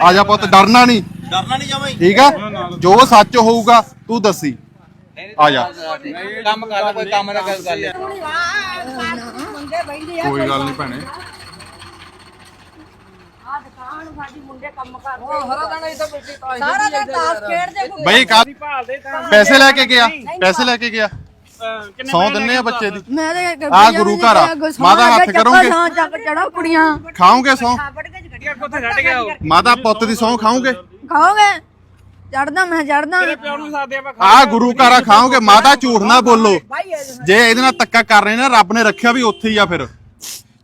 ਆ ਜਾ ਪੁੱਤ ਡਰਨਾ ਨਹੀਂ। ਡਰਨਾ ਨਹੀਂ ਜਾਵਾਂ ਠੀਕ ਆ? ਜੋ ਸੱਚ ਹੋਊਗਾ ਤੂੰ ਦੱਸੀ। ਆ ਜਾ। ਕੰਮ ਕਰਦਾ ਕੋਈ ਕੰਮ ਨਾ ਕਰ ਗੱਲ ਕੋਈ ਗੱਲ ਨਹੀਂ ਭੈਣੇ। ਸਾਰਾ ਦਿਨ ਤਾਸ ਖੇਡਦੇ ਘੁੰਮਦੇ ਬਈ ਕਾ ਪੈਸੇ ਲੈ ਕੇ ਗਿਆ ਪੈਸੇ ਲੈ ਕੇ ਗਿਆ। ਸੌ ਦਿੰਨੇ ਆ ਬੱਚੇ ਦੀ। ਮੈਂ ਤੇ ਆ ਗੁਰੂ ਘਰ ਆ। ਮਾਤਾ ਹੱਥ ਕਰੋਗੇ? ਹਾਂ ਚੱਕ ਚੜੋ ਕੁੜੀਆਂ। ਖਾਓਗੇ ਸੌ? ਮਾਤਾ ਪੁੱਤ ਦੀ ਸੌ ਖਾਓਗੇ? ਖਾਓਗੇ? ਚੜਦਾ ਮੈਂ ਚੜਦਾ ਆ ਗੁਰੂ ਘਰ ਖਾਓਗੇ? ਮਾਤਾ ਝੂਠ ਨਾ ਬੋਲੋ। ਜੇ ਇਹਦੇ ਨਾਲ ਤੱਕਾ ਕਰ ਰਹੇ ਨੇ ਰੱਬ ਨੇ ਰੱਖਿਆ ਵੀ ਉੱਥੇ ਹੀ ਆ ਫਿਰ।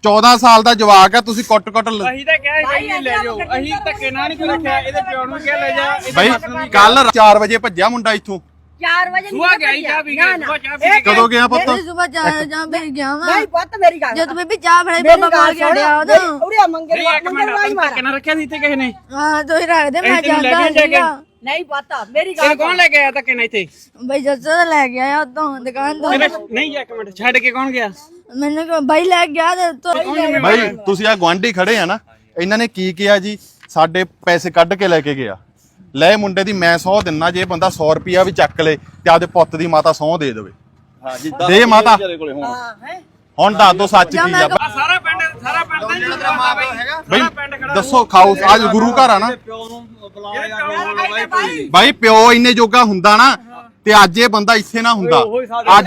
14 ਸਾਲ ਦਾ ਜਵਾਕ ਆ ਤੁਸੀਂ ਕੁੱਟ ਕੁੱਟ ਲ- ਅਸੀਂ ਤਾਂ ਕਿਹਾ ਭਾਈ ਲੈ ਜਾਓ। ਅਸੀਂ ਧੱਕੇ ਨਾਲ ਨਹੀਂ ਕੋਈ ਰੱਖਿਆ। ਇਹਦੇ ਪਿਓ ਨੂੰ ਕਿਹਾ ਲੈ ਜਾ ਬਈ ਕੱਲ 4 ਵਜੇ ਭੱਜਿਆ ਮੁੰਡਾ ਇੱਥੋਂ। 4 ਵਜੇ ਸੁਆ ਗਿਆ ਹੀ ਚਾਹ ਪੀ ਕੇ ਸੁਆ ਚਾਹ ਪੀ ਕੇ ਕਦੋਂ ਗਿਆ ਪੁੱਤ? ਸੁਬਾ ਜਾ ਜਾ ਬੈ ਗਿਆ ਵਾ। ਨਹੀਂ ਪੁੱਤ ਮੇਰੀ ਗੱਲ ਜਦ ਬੀਬੀ ਚਾਹ ਫੜਾਈ ਬਾਬਾ ਗਿਆ ਡਿਆ ਉਹਦਾ। ਉਰੇ ਮੰਗੇ ਨਹੀਂ ਇੱਕ ਮਿੰਟ ਧੱਕੇ ਨਾਲ ਰੱਖਿਆ ਸੀ ਇੱਥੇ ਕਿਸੇ ਨੇ? ਹਾਂ ਰੱਖ ਦੇ ਮੈਂ ਜਾਂਦਾ ਕੇ ਕੇ- ਸੀਗਾ। ਨਹੀਂ ਪੁੱਤ ਮੇਰੀ ਇਹ ਕੌਣ ਲੈ ਕੇ ਆਇਆ ਧੱਕੇ ਨਾਲ ਇੱਥੇ? ਬਈ ਜੱਸਾ ਲੈ ਗਿਆ ਆ ਉਤੋਂ ਦੁਕਾਨ ਤੋਂ। ਨਹੀਂ ਇੱਕ ਮਿੰਟ ਛੱਡ ਕੇ ਕੌਣ ਗਿਆ? ਮੈਨੂੰ ਬਾਈ ਲੈ ਗਿਆ ਤੇ ਤੋਂ ਬਈ ਤੁਸੀਂ ਆ ਗਵਾਂਢੀ ਖੜੇ ਆ ਨਾ ਇਹਨਾਂ ਨੇ ਕੀ ਕਿਹਾ ਜੀ? ਸਾਡੇ ਪੈਸੇ ਕੱਢ ਕੇ ਲੈ ਕੇ ਗਿਆ। ਲੈ ਮੁੰਡੇ ਦੀ ਮੈਂ 100 ਦਿਨਾ ਜੇ ਬੰਦਾ 100 ਰੁਪਿਆ ਵੀ ਚੱਕ ਲੇ ਤੇ ਆਪਦੇ ਪੁੱਤ ਦੀ ਮਾਤਾ 100 ਦੇ ਦੇਵੇ। ਹਾਂ ਜੀ ਦੇ ਮਾਤਾ। ਕੋਲੇ ਹੁਣ। ਹਾਂ ਹੈ। ਹੁਣ ਦੱਸ ਦੋ ਸੱਚ ਕੀ ਆ। ਆ ਸਾਰਾ ਪਿੰਡ ਸਾਰਾ ਪਿੰਡ ਦਾ ਨਹੀਂ ਡਰਾਮਾ ਬਈ ਬਈ ਸਾਰਾ ਪਿੰਡ ਖੜਾ ਦੱਸੋ ਖਾਓ ਅੱਜ ਗੁਰੂ ਘਰ ਆ ਨਾ? ਪਿਓ ਨੂੰ ਬੁਲਾ ਯਾਰ ਬਾਈ। ਬਾਈ ਪਿਓ ਇੰਨੇ ਜੋਗਾ ਹੁੰਦਾ ਨਾ ਤੇ ਅੱਜ ਇਹ ਬੰਦਾ ਇੱਥੇ ਨਾ ਹੁੰਦਾ। ਅੱਜ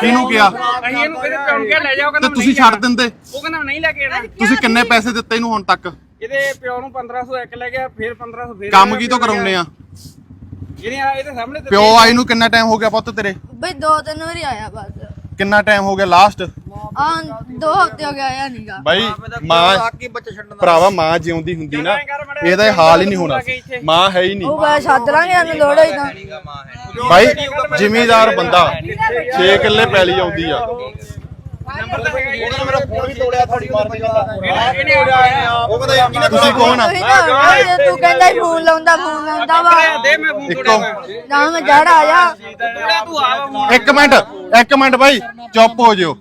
ਕਿਹਨੂੰ ਕਿਹਾ? ਅਸੀਂ ਇਹਨੂੰ ਕਹਿੰਦੇ ਪਿਓ ਨੂੰ ਕਿਹਾ ਲੈ ਜਾ ਉਹ ਤੇ ਕਹਿੰਦਾ ਤੁਸੀਂ ਛੱਡ ਦਿੰਦੇ। ਉਹ ਕਹਿੰਦਾ ਨਹੀਂ ਲੈ ਕੇ ਆਣਾ ਤੁਸੀਂ ਕਿੰਨੇ ਪੈਸੇ ਦਿੱਤੇ ਇਹਨੂੰ ਹੁਣ ਤੱਕ? ਇਹਦੇ ਪਿਓ ਨੂੰ 1500 ਇੱਕ ਲੈ ਗਿਆ ਫਿਰ 1500 ਫਿਰ ਕੰਮ ਕੀ ਤੋਂ ਕਰਾਉਨੇ ਆ? ਇਹਨੇ ਆ ਇਹਦੇ ਸਾਹਮਣੇ ਤੇ ਪਿਓ ਆਈ ਨੂੰ ਕਿੰਨਾ ਟਾਈਮ ਹੋ ਗਿਆ ਪੁੱਤ ਤੇਰੇ? ਬਈ ਦੋ ਤਿੰਨ ਵਾਰੀ ਆਇਆ ਬਸ। ਕਿੰਨਾ ਟਾਈਮ ਹੋ ਗਿਆ ਲਾਸਟ ਆ ਦੋ ਹਫ਼ਤੇ ਹੋ ਗਏ ਆਇਆ ਨਹੀਂਗਾ ਬਾਈ ਮਾਂ ਆਕੀ ਬੱਚੇ ਛੱਡਣ ਦਾ ਭਰਾਵਾ ਮਾਂ ਜਿਉਂਦੀ ਹੁੰਦੀ ਨਾ। ਇਹਦਾ ਇਹ ਹਾਲ ਹੀ ਨਹੀਂ ਹੋਣਾ ਸੀ। ਮਾਂ ਹੈ ਹੀ ਨਹੀਂ। ਉਹ ਬਸ ਛੱਡ ਲਾਂਗੇ ਸਾਨੂੰ ਲੋੜ ਹੋਈ ਤਾਂ। ਬਾਈ ਜ਼ਿਮੀਦਾਰ ਬੰਦਾ। 6 ਕਿੱਲੇ ਪੈਲੀ ਆਉਂਦੀ ਆ। ਉਹਨੇ ਮੇਰਾ ਫੋਨ ਵੀ ਤੋੜਿਆ ਥੋੜੀ ਮਾਰ ਕੇ ਜਾਂਦਾ ਇਹਨੇ ਆਇਆ ਉਹ ਕਹਿੰਦਾ ਯਾਰ ਕਿਹਨੇ ਤੁਸੀਂ ਕੌਣ ਆ? ਤੁਸੀਂ ਤਾਂ ਜੇ ਤੂੰ ਕਹਿੰਦਾ ਸੀ ਫੋਨ ਲਾਉਂਦਾ ਫੋਨ ਲਾਉਂਦਾ ਵਾ। ਦੇ ਮੈਂ ਫੋਨ ਇੱਕੋ। ਤੋੜਿਆ ਨਾ ਮੈਂ ਜੜ ਆ ਜਾ ਤੋੜਿਆ ਤੂੰ ਆ ਫੋਨ। ਇੱਕ ਮਿੰਟ ਇੱਕ ਮਿੰਟ ਬਾਈ ਚੁੱਪ ਹੋ ਜਿਓ।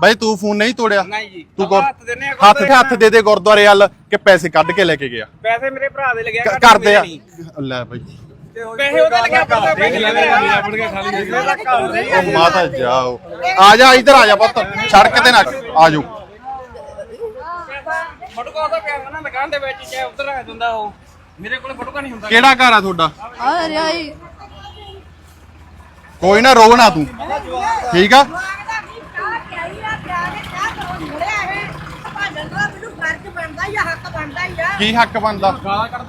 ਬਾਈ ਤੂੰ ਫੋਨ ਨਹੀਂ ਤੋੜਿਆ? ਨਹੀਂ ਜੀ। ਤੂੰ ਗੁਰ- ਹੱਥ ਦਿੰਨੇ ਆ ਹੱਥ ਦੇ ਦੇ ਗੁਰਦੁਆਰੇ ਵੱਲ ਕਿ ਪੈਸੇ ਕੱਢ ਕੇ ਲੈ ਕੇ ਗਿਆ। ਪੈਸੇ ਮੇਰੇ ਭਰਾ ਦੇ ਲੱਗਿਆ ਕਰਦੇ ਆ। ਲੈ ਬਾਈ। ਪੈਸੇ ਉਹਦੇ ਲੱਗਿਆ ਪਤਾ ਦੇਖ ਲੈ ਉਹ ਮਾਤਾ ਜਾਓ ਆ ਜਾ ਇੱਧਰ ਆ ਜਾ ਪੁੱਤ। ਸੜਕ ਤੇ ਨਾ ਆ ਜਾਓ। ਫੋਟੋ ਉਹਦਾ ਪਿਆ ਨਾ ਦੁਕਾਨ ਦੇ ਵਿੱਚ ਚਾਹੇ ਉੱਧਰ ਰੱਖ ਦਿੰਦਾ ਉਹ। ਮੇਰੇ ਕੋਲ ਫੋਟੋ ਨਹੀਂ ਹੁੰਦਾ। ਕਿਹੜਾ ਘਰ ਆ ਤੁਹਾਡਾ? ਆ ਰਿਆਈ ਕੋਈ ਨਾ ਰੋ ਨਾ ਤੂੰ। ਠੀਕ ਆ? ਫਰਜ਼ ਬਣਦਾ ਜਾਂ ਹੱਕ ਬਣਦਾ ਹੀ ਆ। ਕੀ ਹੱਕ ਬਣਦਾ?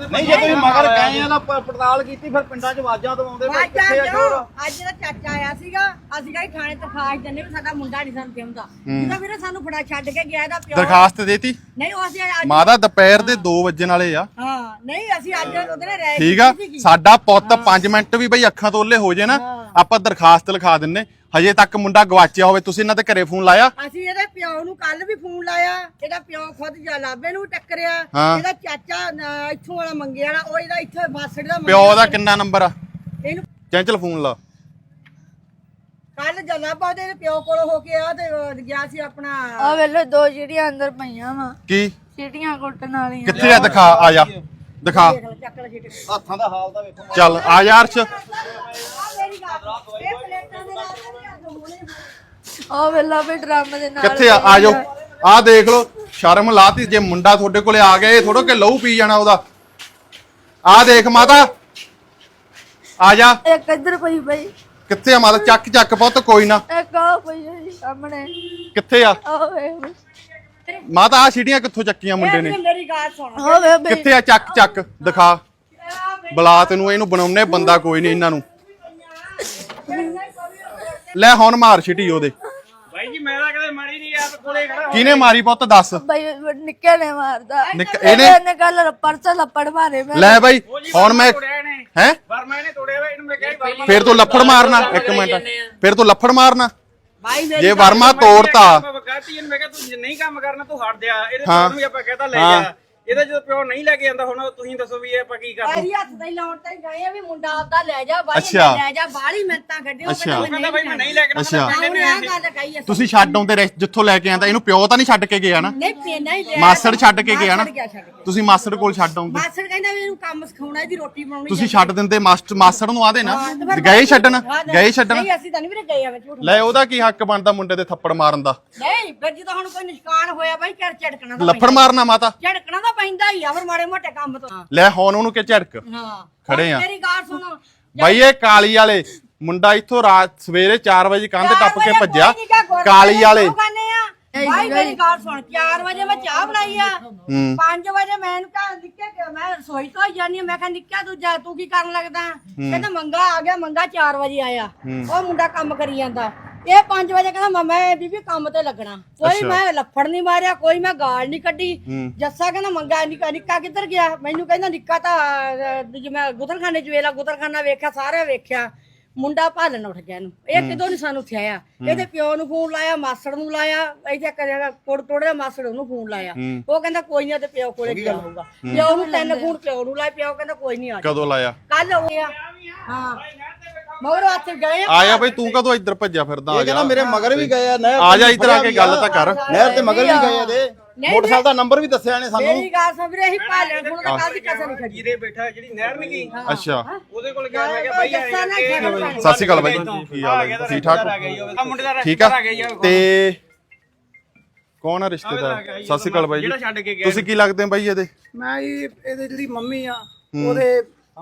ਨਹੀਂ ਜੇ ਤੁਸੀਂ ਮਗਰ ਗਏ ਆ ਨਾ ਪ- ਪੜਤਾਲ ਕੀਤੀ ਫਿਰ ਪਿੰਡਾਂ 'ਚ ਆਵਾਜ਼ਾਂ ਦਵਾਉਂਦੇ ਵਾਜਾ ਕਿੱਥੇ ਆ ਚੋਰ ਅੱਜ ਦਾ ਚਾਚਾ ਆਇਆ ਸੀਗਾ ਅਸੀਂ ਕਹੀ ਥਾਣੇ ਤਖਾਸ਼ ਦਿੰਨੇ ਵੀ ਸਾਡਾ ਮੁੰਡਾ ਨਹੀਂ ਸਾਨੂੰ ਚਾਹੁੰਦਾ ਜਿਹਦਾ ਵੀਰੇ ਸਾਨੂੰ ਫੜਾ ਛੱਡ ਕੇ ਗਿਆ ਇਹਦਾ ਪਿਓ। ਦਰਖਾਸਤ ਦੇਤੀ? ਨਹੀਂ ਉਹ ਅਸੀਂ ਅੱਜ ਮਾਦਾ ਦੁਪਹਿਰ ਦੇ 2 ਵਜਣ ਵਾਲੇ ਆ। ਹਾਂ ਨਹੀਂ ਅਸੀਂ ਅੱਜ ਉਹਦੇ ਰਹਿ ਠੀਕ ਆ। ਸਾਡਾ ਪੁੱਤ 5 ਮਿੰਟ ਵੀ ਬਈ ਅੱਖਾਂ ਤੋਂ ਓਲੇ ਹੋ ਜੇ ਨਾ ਆਪਾਂ ਦਰਖਾਸਤ ਲਿਖਾ ਦਿੰਨੇ। ਹਜੇ ਤੱਕ ਮੁੰਡਾ ਗਵਾਚਿਆ ਹੋਵੇ ਤੁਸੀਂ ਇਹਨਾਂ ਦੇ ਘਰੇ ਫੋਨ ਲਾਇਆ? ਅਸੀਂ ਇਹਦੇ ਪਿਓ ਨੂੰ ਕੱਲ ਵੀ ਫੋਨ ਲਾਇਆ ਇਹਦਾ ਪਿਓ ਖੁਦ ਜਲਾਬੇ ਨੂੰ ਟੱਕਰਿਆ ਹਾਂ। ਇਹਦਾ ਚਾਚਾ ਅਹ, ਇੱਥੋਂ ਵਾਲਾ ਮੰਗੇ ਵਾਲਾ ਉਹ ਇਹਦਾ ਇੱਥੇ ਬਾਸੜ ਦਾ ਪਿਓ ਦਾ ਕਿੰਨਾ ਨੰਬਰ ਆ? ਇਹਨੂੰ ਚੈਂਚਲ ਫੋਨ ਲਾ। ਕੱਲ ਜਲਾਬਾ ਦੇ ਪਿਓ ਕੋਲ ਹੋ ਕੇ ਆ ਤੇ ਉਹ ਗਿਆ ਸੀ ਆਪਣਾ। ਆ ਵੇਲੇ ਦੋ ਜਿਹੜੀਆਂ ਅੰਦਰ ਪਈਆਂ ਵਾ। ਕੀ? ਚੀਟੀਆਂ ਕੁੱਟਣ ਵਾਲੀਆਂ। ਕਿੱਥੇ ਆ? ਦਿਖਾ ਆ ਜਾ। ਦਿਖਾ। ਚੱਕ ਲੈ ਛਿੱਟ ਹੱਥਾਂ ਦਾ ਹਾਲ ਤਾਂ ਵੇਖੋ। ਚੱਲ ਆ ਜਾ ਅਰਸ਼ ਮੇਰੀ ਗੱਲ ਇਹ ਪਲੇਟਾਂ ਦੇ ਨਾਲ ਨਹੀਂ ਆ ਵੇਲਾ ਵੀ ਡਰਮ ਦੇ ਨਾਲ ਕਿੱਥੇ ਆ? ਆ ਜਾਓ ਆ। ਦੇਖ ਲਓ ਸ਼ਰਮ ਲਾਤੀ ਜੇ ਮੁੰਡਾ ਤੁਹਾਡੇ ਕੋਲੇ ਆ ਗਿਆ ਇਹ ਥੋੜੋ ਕਿ ਲਹੂ ਪੀ ਜਾਣਾ ਉਹਦਾ। ਆ ਦੇਖ ਮਾਤਾ। ਆ ਜਾ। ਇੱਕ ਇੱਧਰ ਪਈ ਪਈ ਕਿੱਥੇ ਆ ਮਾਤਾ? ਚੱਕ ਚੱਕ ਪੁੱਤ ਕੋਈ ਨਾ। ਇੱਕ ਆ ਪਈ ਆ ਜੀ ਸਾਹਮਣੇ। ਕਿੱਥੇ ਆ? ਆ ਵੇ ਮਾਤਾ ਆ ਛੀਟੀਆਂ ਕਿੱਥੋਂ ਚੱਕੀਆਂ ਮੁੰਡੇ ਨੇ? ਮੇਰੀ ਗੱਲ ਸੁਣ। ਆ ਬਈ। ਕਿੱਥੇ ਆ? ਚੱਕ ਚੱਕ ਦਿਖਾ। ਬੁਲਾ ਤੈਨੂੰ ਇਹਨੂੰ ਬਣਾਉਣੇ ਬੰਦਾ ਕੋਈ ਨਹੀਂ ਇਹਨਾਂ ਨੂੰ। ਲੈ ਹੁਣ ਮਾਰ ਛਿਟੀ ਉਹਦੇ। ਬਾਈ ਜੀ ਮੈਂ ਤਾਂ ਕਦੇ ਮਾਰੀ ਨਹੀਂ ਯਾਰ ਕੋਲੇ ਖੜਾ। ਕਿਹਨੇ ਮਾਰੀ ਪੁੱਤ ਦੱਸ। ਬਈ ਨਿੱਕੇ ਨੇ ਮਾਰਦਾ। ਨਿੱਕ- ਇਹਨੇ- ਇਹਨੇ ਕੱਲ ਪਰਸ ਲੱਪੜ ਮਾਰੇ ਮੈਂ। ਲੈ ਬਾਈ ਹੁਣ ਮੈਂ ਹੈ? ਵਰਮਾ ਇਹਨੇ ਤੋੜਿਆ ਵਾ ਇਹਨੂੰ ਮੈਂ ਕਿਹਾ ਸੀ ਵਰਮਾ ਫਿਰ ਤੂੰ ਲੱਫੜ ਮਾਰਨਾ ਇੱਕ ਮਿੰਟ। ਫਿਰ ਤੂੰ ਲੱਫੜ ਮਾਰਨਾ। ਭਾਈ ਮੇਰੀ ਜੇ ਵਰਮਾ ਤੋੜਤਾ। ਗਲਤੀ ਇਹਨੂੰ ਮੈਂ ਕਿਹਾ ਤੂੰ ਜੇ ਨਹੀਂ ਕੰਮ ਕਰਨਾ ਤੂੰ ਹਟ ਜਾ। ਇਹਦੇ ਹਾਂ। ਤੋਂ ਵੀ ਆਪਾਂ ਕਹਤਾ ਲੈ ਹਾਂ। ਜਾ। ਇਹਦਾ ਜਦੋਂ ਪਿਓ ਨਹੀਂ ਲੈ ਕੇ ਆਂਦਾ ਹੁਣ ਤੁਸੀਂ ਦੱਸੋ ਵੀ ਇਹ ਆਪਾਂ ਕੀ ਕਰਦੇ? ਪੈਰੀ ਹੱਥ ਤੇ ਲਾਉਣ ਤੇ ਗਏ ਆ ਵੀ ਮੁੰਡਾ ਆਪਦਾ ਲੈ ਜਾ ਬਾਈ ਅੱਛਾ। ਲੈ ਜਾ ਬਾਹਲੀ ਮਿੰਤਾਂ ਕੱਢਿਓ ਅੱਛਾ। ਉਹ ਕਹਿੰਦਾ ਬਾਈ ਮੈਂ ਨਹੀਂ ਲੈ ਕੇ ਅੱਛਾ। ਆਉਂਦਾ ਉਹਨੇ ਕਹਿੰਦੇ ਆ ਨੇ ਗੱਲ ਕਹੀ ਅਸੀਂ। ਤੁਸੀਂ ਛੱਡ ਆਉਂਦੇ ਰਹੇ ਜਿੱਥੋਂ ਲੈ ਕੇ ਆਂਦਾ ਇਹਨੂੰ ਪਿਓ ਤਾਂ ਨਹੀਂ ਛੱਡ ਕੇ ਗਿਆ ਨਾ? ਨਹੀਂ ਪੀ ਨਹੀਂ ਲਿਆ ਮਾਸੜ ਛੱਡ ਕੇ ਗਿਆ ਨਾ? ਮਾਸੜ ਗਿਆ ਛੱਡ ਕੇ। ਤੁਸੀਂ ਮਾਸੜ ਕੋਲ ਛੱਡ ਆਉਂਦੇ। ਮਾਸੜ ਕਹਿੰਦਾ ਵੀ ਇਹਨੂੰ ਕੰਮ ਸਿਖਾਉਣਾ ਇਹਦੀ ਰੋਟੀ ਬਣਾਉਣੀ ਤੁਸੀਂ ਛੱਡ ਦਿੰਦੇ ਮਾਸਟਰ ਮਾਸੜ ਨੂੰ ਆਦੇ ਨਾ। ਹਾਂ, ਤੇ ਫਿਰ ਗਏ ਛੱਡਣ? ਹਾਂ, ਨਹੀਂ, ਗਏ ਛੱਡਣ? ਨਹੀਂ ਅਸੀਂ ਤਾਂ ਨਹੀਂ ਵੀਰੇ ਗਏ ਐਵੇਂ ਝੂਠ ਲੈ ਉਹਦਾ ਕੀ ਹੱਕ ਬਣਦਾ ਮੁੰਡੇ ਦੇ ਥੱਪੜ ਮਾਰਨ ਦਾ? ਨਹੀਂ ਫਿਰ ਜਦੋਂ ਹੁਣ ਕੋਈ ਨਿਸ਼ਕਾਨ ਹੋਇਆ ਬਾਈ ਘਰ ਝੜਕਣਾ ਦਾ ਲੱਫੜ ਮਾਰਨਾ ਮਾਤਾ। ਝੜਕਣਾ ਤਾਂ ਪੈਂਦਾ ਹੀ ਆ ਫਿਰ ਮਾੜੇ ਮੋਟੇ ਕੰਮ ਤੋਂ। ਲੈ ਹੁਣ ਉਹਨੂੰ ਕਿ ਝੜਕ? ਹਾਂ। ਖੜੇ ਆ। ਮੇਰੀ ਗੱਲ ਸੁਣੋ। ਬਾਈ ਇਹ ਕਾਲੀ ਵਾਲੇ ਮੁੰਡਾ ਇੱਥੋਂ ਰਾਤ ਸਵੇਰੇ 4 ਵਜੇ ਕੰਧ ਚਾਰ ਟੱਪ ਕੇ ਵਜੇ ਭੱਜਿਆ। ਕੋਈ ਨੀ ਗਾ, ਗੁਰਦੁਆਰੇ ਕਾਲੀ ਵਾਲੇ ਕਿਉਂ ਖਾਂਦੇ ਆ? ਭਾਈ ਮੇਰੀ ਗੱਲ ਸੁਣ 4 ਵਜੇ ਮੈਂ ਚਾਹ ਬਣਾਈ ਆ। ਹੂੰ। 5 ਵਜੇ ਮੈਂ ਇਹਨੂੰ ਕਹਾਂ ਨਿੱਕੇ ਕਿ ਮੈਂ ਰਸੋਈ ਤੋਂ ਹੀ ਜਾਨੀ ਆ ਮੈਂ ਕਿਹਾ ਨਿੱਕਿਆ ਤੂੰ ਜਾ ਤੂੰ ਕੀ ਕਰਨ ਲੱਗਦਾ? ਕਹਿੰਦਾ ਮੰਗਾ ਆ ਗਿਆ ਮੰਗਾ 4 ਵਜੇ ਆਇਆ। ਉਹ ਮੁੰਡਾ ਕੰਮ ਕਰੀ ਜਾਂਦਾ। ਇਹ 5 ਵਜੇ ਕਹਿੰਦਾ ਮੈਂ- ਮੈਂ ਬੀਬੀ ਕੰਮ ਤੇ ਲੱਗਣਾ। ਕੋਈ ਅੱਛਾ। ਮੈਂ ਲੱਫੜ ਨਹੀਂ ਮਾਰਿਆ ਕੋਈ ਮੈਂ ਗਾਲ ਨਹੀਂ ਕੱਢੀ। ਹੂੰ। ਜੱਸਾ ਕਹਿੰਦਾ ਮੰਗਾ ਨਿੱਕਾ ਨਿੱਕਾ ਕਿੱਧਰ ਗਿਆ? ਮੈਨੂੰ ਕਹਿੰਦਾ ਨਿੱਕਾ ਤਾਂ ਅਹ, ਜੇ ਮੈਂ ਗੁਦਰਖਾਨੇ ਚ ਵੇਲਾ ਗੁਦਰਖਾਨਾ ਵੇਖਿਆ ਸਾਰੇ ਵੇਖਿਆ। ਮੁੰਡਾ ਭਾਲਣ ਉੱਠ ਗਿਆ ਇਹਨੂੰ। ਇਹ ਕਿਦੋਂ ਨਹੀਂ ਸਾਨੂੰ ਥਿਆਇਆ ਇਹਦੇ ਪਿਓ ਨੂੰ ਫੋਨ ਲਾਇਆ ਮਾਸੜ ਨੂੰ ਲਾਇਆ ਇਹਦੇ ਕਰਿਆ ਕੋੜ ਤੋੜਿਆ ਮਾਸੜ ਉਹਨੂੰ ਫੋਨ ਲਾਇਆ। ਹੂੰ। ਉਹ ਕਹਿੰਦਾ ਕੋਈ ਨਹੀਂ ਤੇ ਪਿਓ ਕੋਲੇ ਗਿਆ ਹੋਊਗਾ। ਪਿਓ ਨੂੰ ਤਿੰਨ ਫੋਨ ਪਿਓ ਨੂੰ ਲਾਇਆ ਪਿਓ ਕਹਿੰਦਾ ਕੋਈ ਨਹੀਂ ਆ ਕਦੋਂ ਲਾਇਆ? ਕੱਲ ਹੋ ਗਿਆ ਹਾਂ। ਮਗਰ ਹੱਥ ਗਏ ਆ ਆਇਆ ਬਈ ਤੂੰ ਕਦੋਂ ਇੱਧਰ ਭੱਜਿਆ ਫਿਰਦਾ? ਆ ਇਹ ਕਹਿੰਦਾ ਜਾ। ਮੇਰੇ ਮਗਰ ਵੀ ਗਏ ਆ ਨਹਿਰ ਆ ਤੇ ਜਾ ਇੱਧਰ ਆ ਕੇ ਗੱਲ ਤਾਂ ਕਰ। ਨਹਿਰ ਤੇ ਮਗਰ ਵੀ ਗਏ ਆ ਦੇ। ਮੋਟਰਸਾਈਕਲ ਦਾ ਨੰਬਰ ਵੀ ਦੱਸਿਆ ਨੇ ਸਾਨੂੰ। ਮੇਰੀ ਗੱਲ ਸੁਣ ਵੀਰੇ ਅਸੀਂ ਭਾਲਣ ਫੋਨ ਦਾ ਕਾਦੀ ਕਸਰ ਨਹੀਂ ਛੱਡੀ ਜੀਰੇ ਬੈਠਾ ਜਿਹੜੀ ਨਹਿਰ ਨਹੀਂ ਗਈ? ਅੱਛਾ। ਉਹਦੇ ਕੋਲ ਗਿਆ ਮੈਂ ਕਿਹਾ ਬਾਈ ਆ ਜੱਸਾ ਨਾ ਪੈਣਾ। ਸਤਿ ਸ਼੍ਰੀ ਅਕਾਲ ਬਾਈ ਕੀ ਹਾਲ ਹੈ? ਠੀਕ ਠਾਕ? ਆ ਮੁੰਡੇ ਦਾ ਠੀਕ ਆ? ਰਿਸ਼ਤੇਦਾਰ ਆ ਗਿਆ ਜੀ ਉਹ। ਤੇ ਕੌਣ ਆ ਰਿਸ਼ਤੇਦਾਰ? ਸਤਿ ਸ਼੍ਰੀ ਅਕਾਲ ਬਾਈ ਜੀ। ਜਿਹੜਾ ਛੱਡ ਕੇ ਗਿਆ ਤੁਸੀਂ ਕੀ ਲੱਗਦੇ ਹੋ ਬਾਈ ਇਹਦੇ? ਮੈਂ ਜੀ ਇਹਦੇ ਜਿਹੜੀ ਮੰਮੀ ਆ ਉਹਦੇ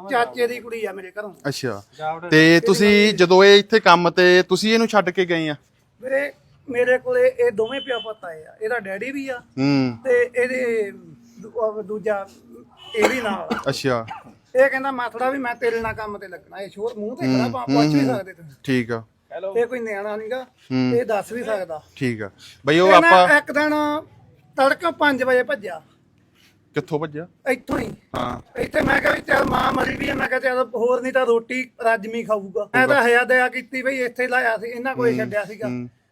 ਚਾਚੇ ਦੀ ਕੁੜੀ ਆ ਮੇਰੇ ਘਰੋਂ। ਅੱਛਾ। ਤੇ ਤੁਸੀਂ ਜਦੋਂ ਇਹ ਇੱਥੇ ਕੰਮ ਤੇ ਤੁਸੀਂ ਇਹਨੂੰ ਛੱਡ ਕੇ ਗਏ ਆ? ਵੀਰੇ ਮੇਰੇ ਕੋਲੇ ਇਹ ਦੋਵੇਂ ਪਿਓ ਪੁੱਤ ਆਏ ਆ। ਇਹਦਾ ਡੈਡੀ ਵੀ ਆ ਹੂੰ। ਤੇ ਇਹਦੇ ਦੂ- ਦੂਜਾ ਇਹ ਵੀ ਨਾਲ ਆ। ਅੱਛਾ। ਇਹ ਕਹਿੰਦਾ ਮਾਥੜਾ ਵੀ ਮੈਂ ਤੇਰੇ ਨਾਲ ਕੰਮ ਤੇ ਲੱਗਣਾ। ਇਹ ਸ਼ੋਰ ਮੂੰਹ ਤੇ ਖੜਾ ਪਾ ਪੁੱਛ ਵੀ ਸਕਦੇ ਤੁਸੀਂ। ਠੀਕ ਆ। ਇਹ ਕੋਈ ਨਿਆਣਾ ਨਹੀਂਗਾ ਇਹ ਦੱਸ ਵੀ ਸਕਦਾ। ਠੀਕ ਆ। ਬਈ ਉਹ ਆਪਾਂ ਇੱਕ ਦਿਨ ਤੜਕਾ 5 ਵਜੇ ਭੱਜਿਆ। ਕਿੱਥੋਂ ਭੱਜਿਆ? ਇੱਥੋਂ ਹੀ। ਹਾਂ। ਇੱਥੇ ਮੈਂ ਕਿਹਾ ਵੀ ਚੱਲ ਮਾਂ ਮਰੀ ਵੀ ਆ ਮੈਂ ਕਿਹਾ ਚੱਲ ਹੋਰ ਨਹੀਂ ਤਾਂ ਰੋਟੀ ਰਾਜਮੀ ਖਾਊਗਾ। ਮੈਂ ਤਾਂ ਹਯਾ ਦਇਆ ਕੀਤੀ ਬਈ ਇੱਥੇ ਲਾਇਆ ਸੀ ਇਹਨਾਂ ਕੋਲੇ ਛੱਡਿਆ ਸੀਗਾ।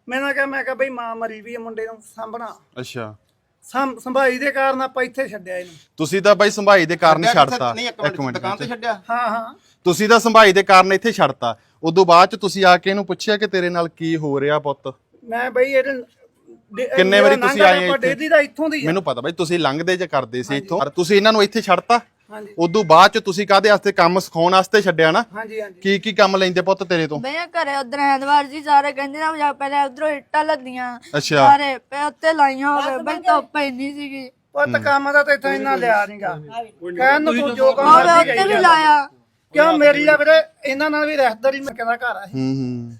ਮੈਂ ਨਾ ਕਿਹਾ ਮੈਂ ਕਿਹਾ ਬਈ ਮਾਂ ਮਰੀ ਵੀ ਆ ਮੁੰਡੇ ਨੂੰ ਸਾਂਭਣਾ। ਅੱਛਾ। ਸੰਭ ਸੰਭਾਈ ਦੇ ਕਾਰਨ ਆਪਾਂ ਇੱਥੇ ਛੱਡਿਆ ਇਹਨੂੰ। ਤੁਸੀਂ ਤਾਂ ਬਾਈ ਸੰਭਾਈ ਦੇ ਕਾਰਨ ਹੀ ਛੱਡਤਾ। ਨਹੀਂ ਇੱਕ ਮਿੰਟ ਦੁਕਾਨ ਤੇ ਛੱਡਿਆ। ਹਾਂ ਹਾਂ। ਤੁਸੀਂ ਤਾਂ ਸੰਭਾਈ ਦੇ ਕਾਰਨ ਇੱਥੇ ਛੱਡਤਾ। ਉਦੋਂ ਬਾਅਦ ਚ ਤੁਸੀਂ ਆ ਕੇ ਇਹਨੂੰ ਪੁੱਛਿਆ ਕਿ ਤੇਰੇ ਨਾਲ ਕੀ ਹੋ ਰਿਹਾ ਪੁੱਤ? ਮੈਂ ਬਈ ਇਹਦੇ ਕਿੰਨੇ ਵਾਰੀ ਤੁਸੀਂ ਆਏ ਇੱਥੇ? ਡੇਲੀ ਦਾ ਇੱਥੋਂ ਦੀ ਮੈਨੂੰ ਪਤਾ ਬਾਈ ਤੁਸੀਂ ਲੰਘਦੇ ਜੇ ਕਰਦੇ ਸੀ ਇੱਥੋਂ। ਪਰ ਤੁਸੀਂ ਇਹਨਾਂ ਨੂੰ ਇੱਥੇ ਛੱਡਤਾ। ਹਾਂਜੀ। ਉਦੋਂ ਬਾਅਦ ਚ ਤੁਸੀਂ ਕਾਦੇ ਵਾਸਤੇ ਕੰਮ ਸਿਖਾਉਣ ਵਾਸਤੇ ਛੱਡਿਆ ਨਾ? ਹਾਂਜੀ ਹਾਂਜੀ। ਕੀ ਕੀ ਕੰਮ ਲੈਂਦੇ ਪੁੱਤ ਤੇਰੇ ਤੋਂ? ਮੈਂ ਘਰੇ ਉਧਰ ਐਤਵਾਰ ਜੀ ਸਾਰੇ ਕਹਿੰਦੇ ਨਾ ਜਾ ਪਹਿਲੇ ਉਧਰੋਂ ਇੱਟਾਂ ਲੱਦੀਆਂ। ਅੱਛਾ। ਸਾਰੇ ਪੇ ਉੱਤੇ ਲਾਈਆਂ ਹੋਵੇ। ਬਈ ਧੁੱਪ ਇੰਨੀ ਸੀਗੀ। ਪੁੱਤ ਕੰਮ ਦਾ ਤੇ ਇੱਥੇ ਇੰਨਾ ਲਿਆ ਨਹੀਂਗਾ ਕਹਿਣ ਨੂੰ ਤੂੰ ਜੋ ਕੰਮ ਹੋਵੇ ਕਰਦੀ ਉੱਤੇ ਵੀ। ਲਾਇਆ। ਕਿਉਂ ਮੇਰੀ ਆ ਵੀਰੇ? ਇਹਨਾਂ ਨਾਲ ਵੀ ਰਹਿਤਦਾਰੀ ਮੈਂ ਕਹਿੰਦਾ ਘਰ ਆ ਹੂੰ ਹੂੰ।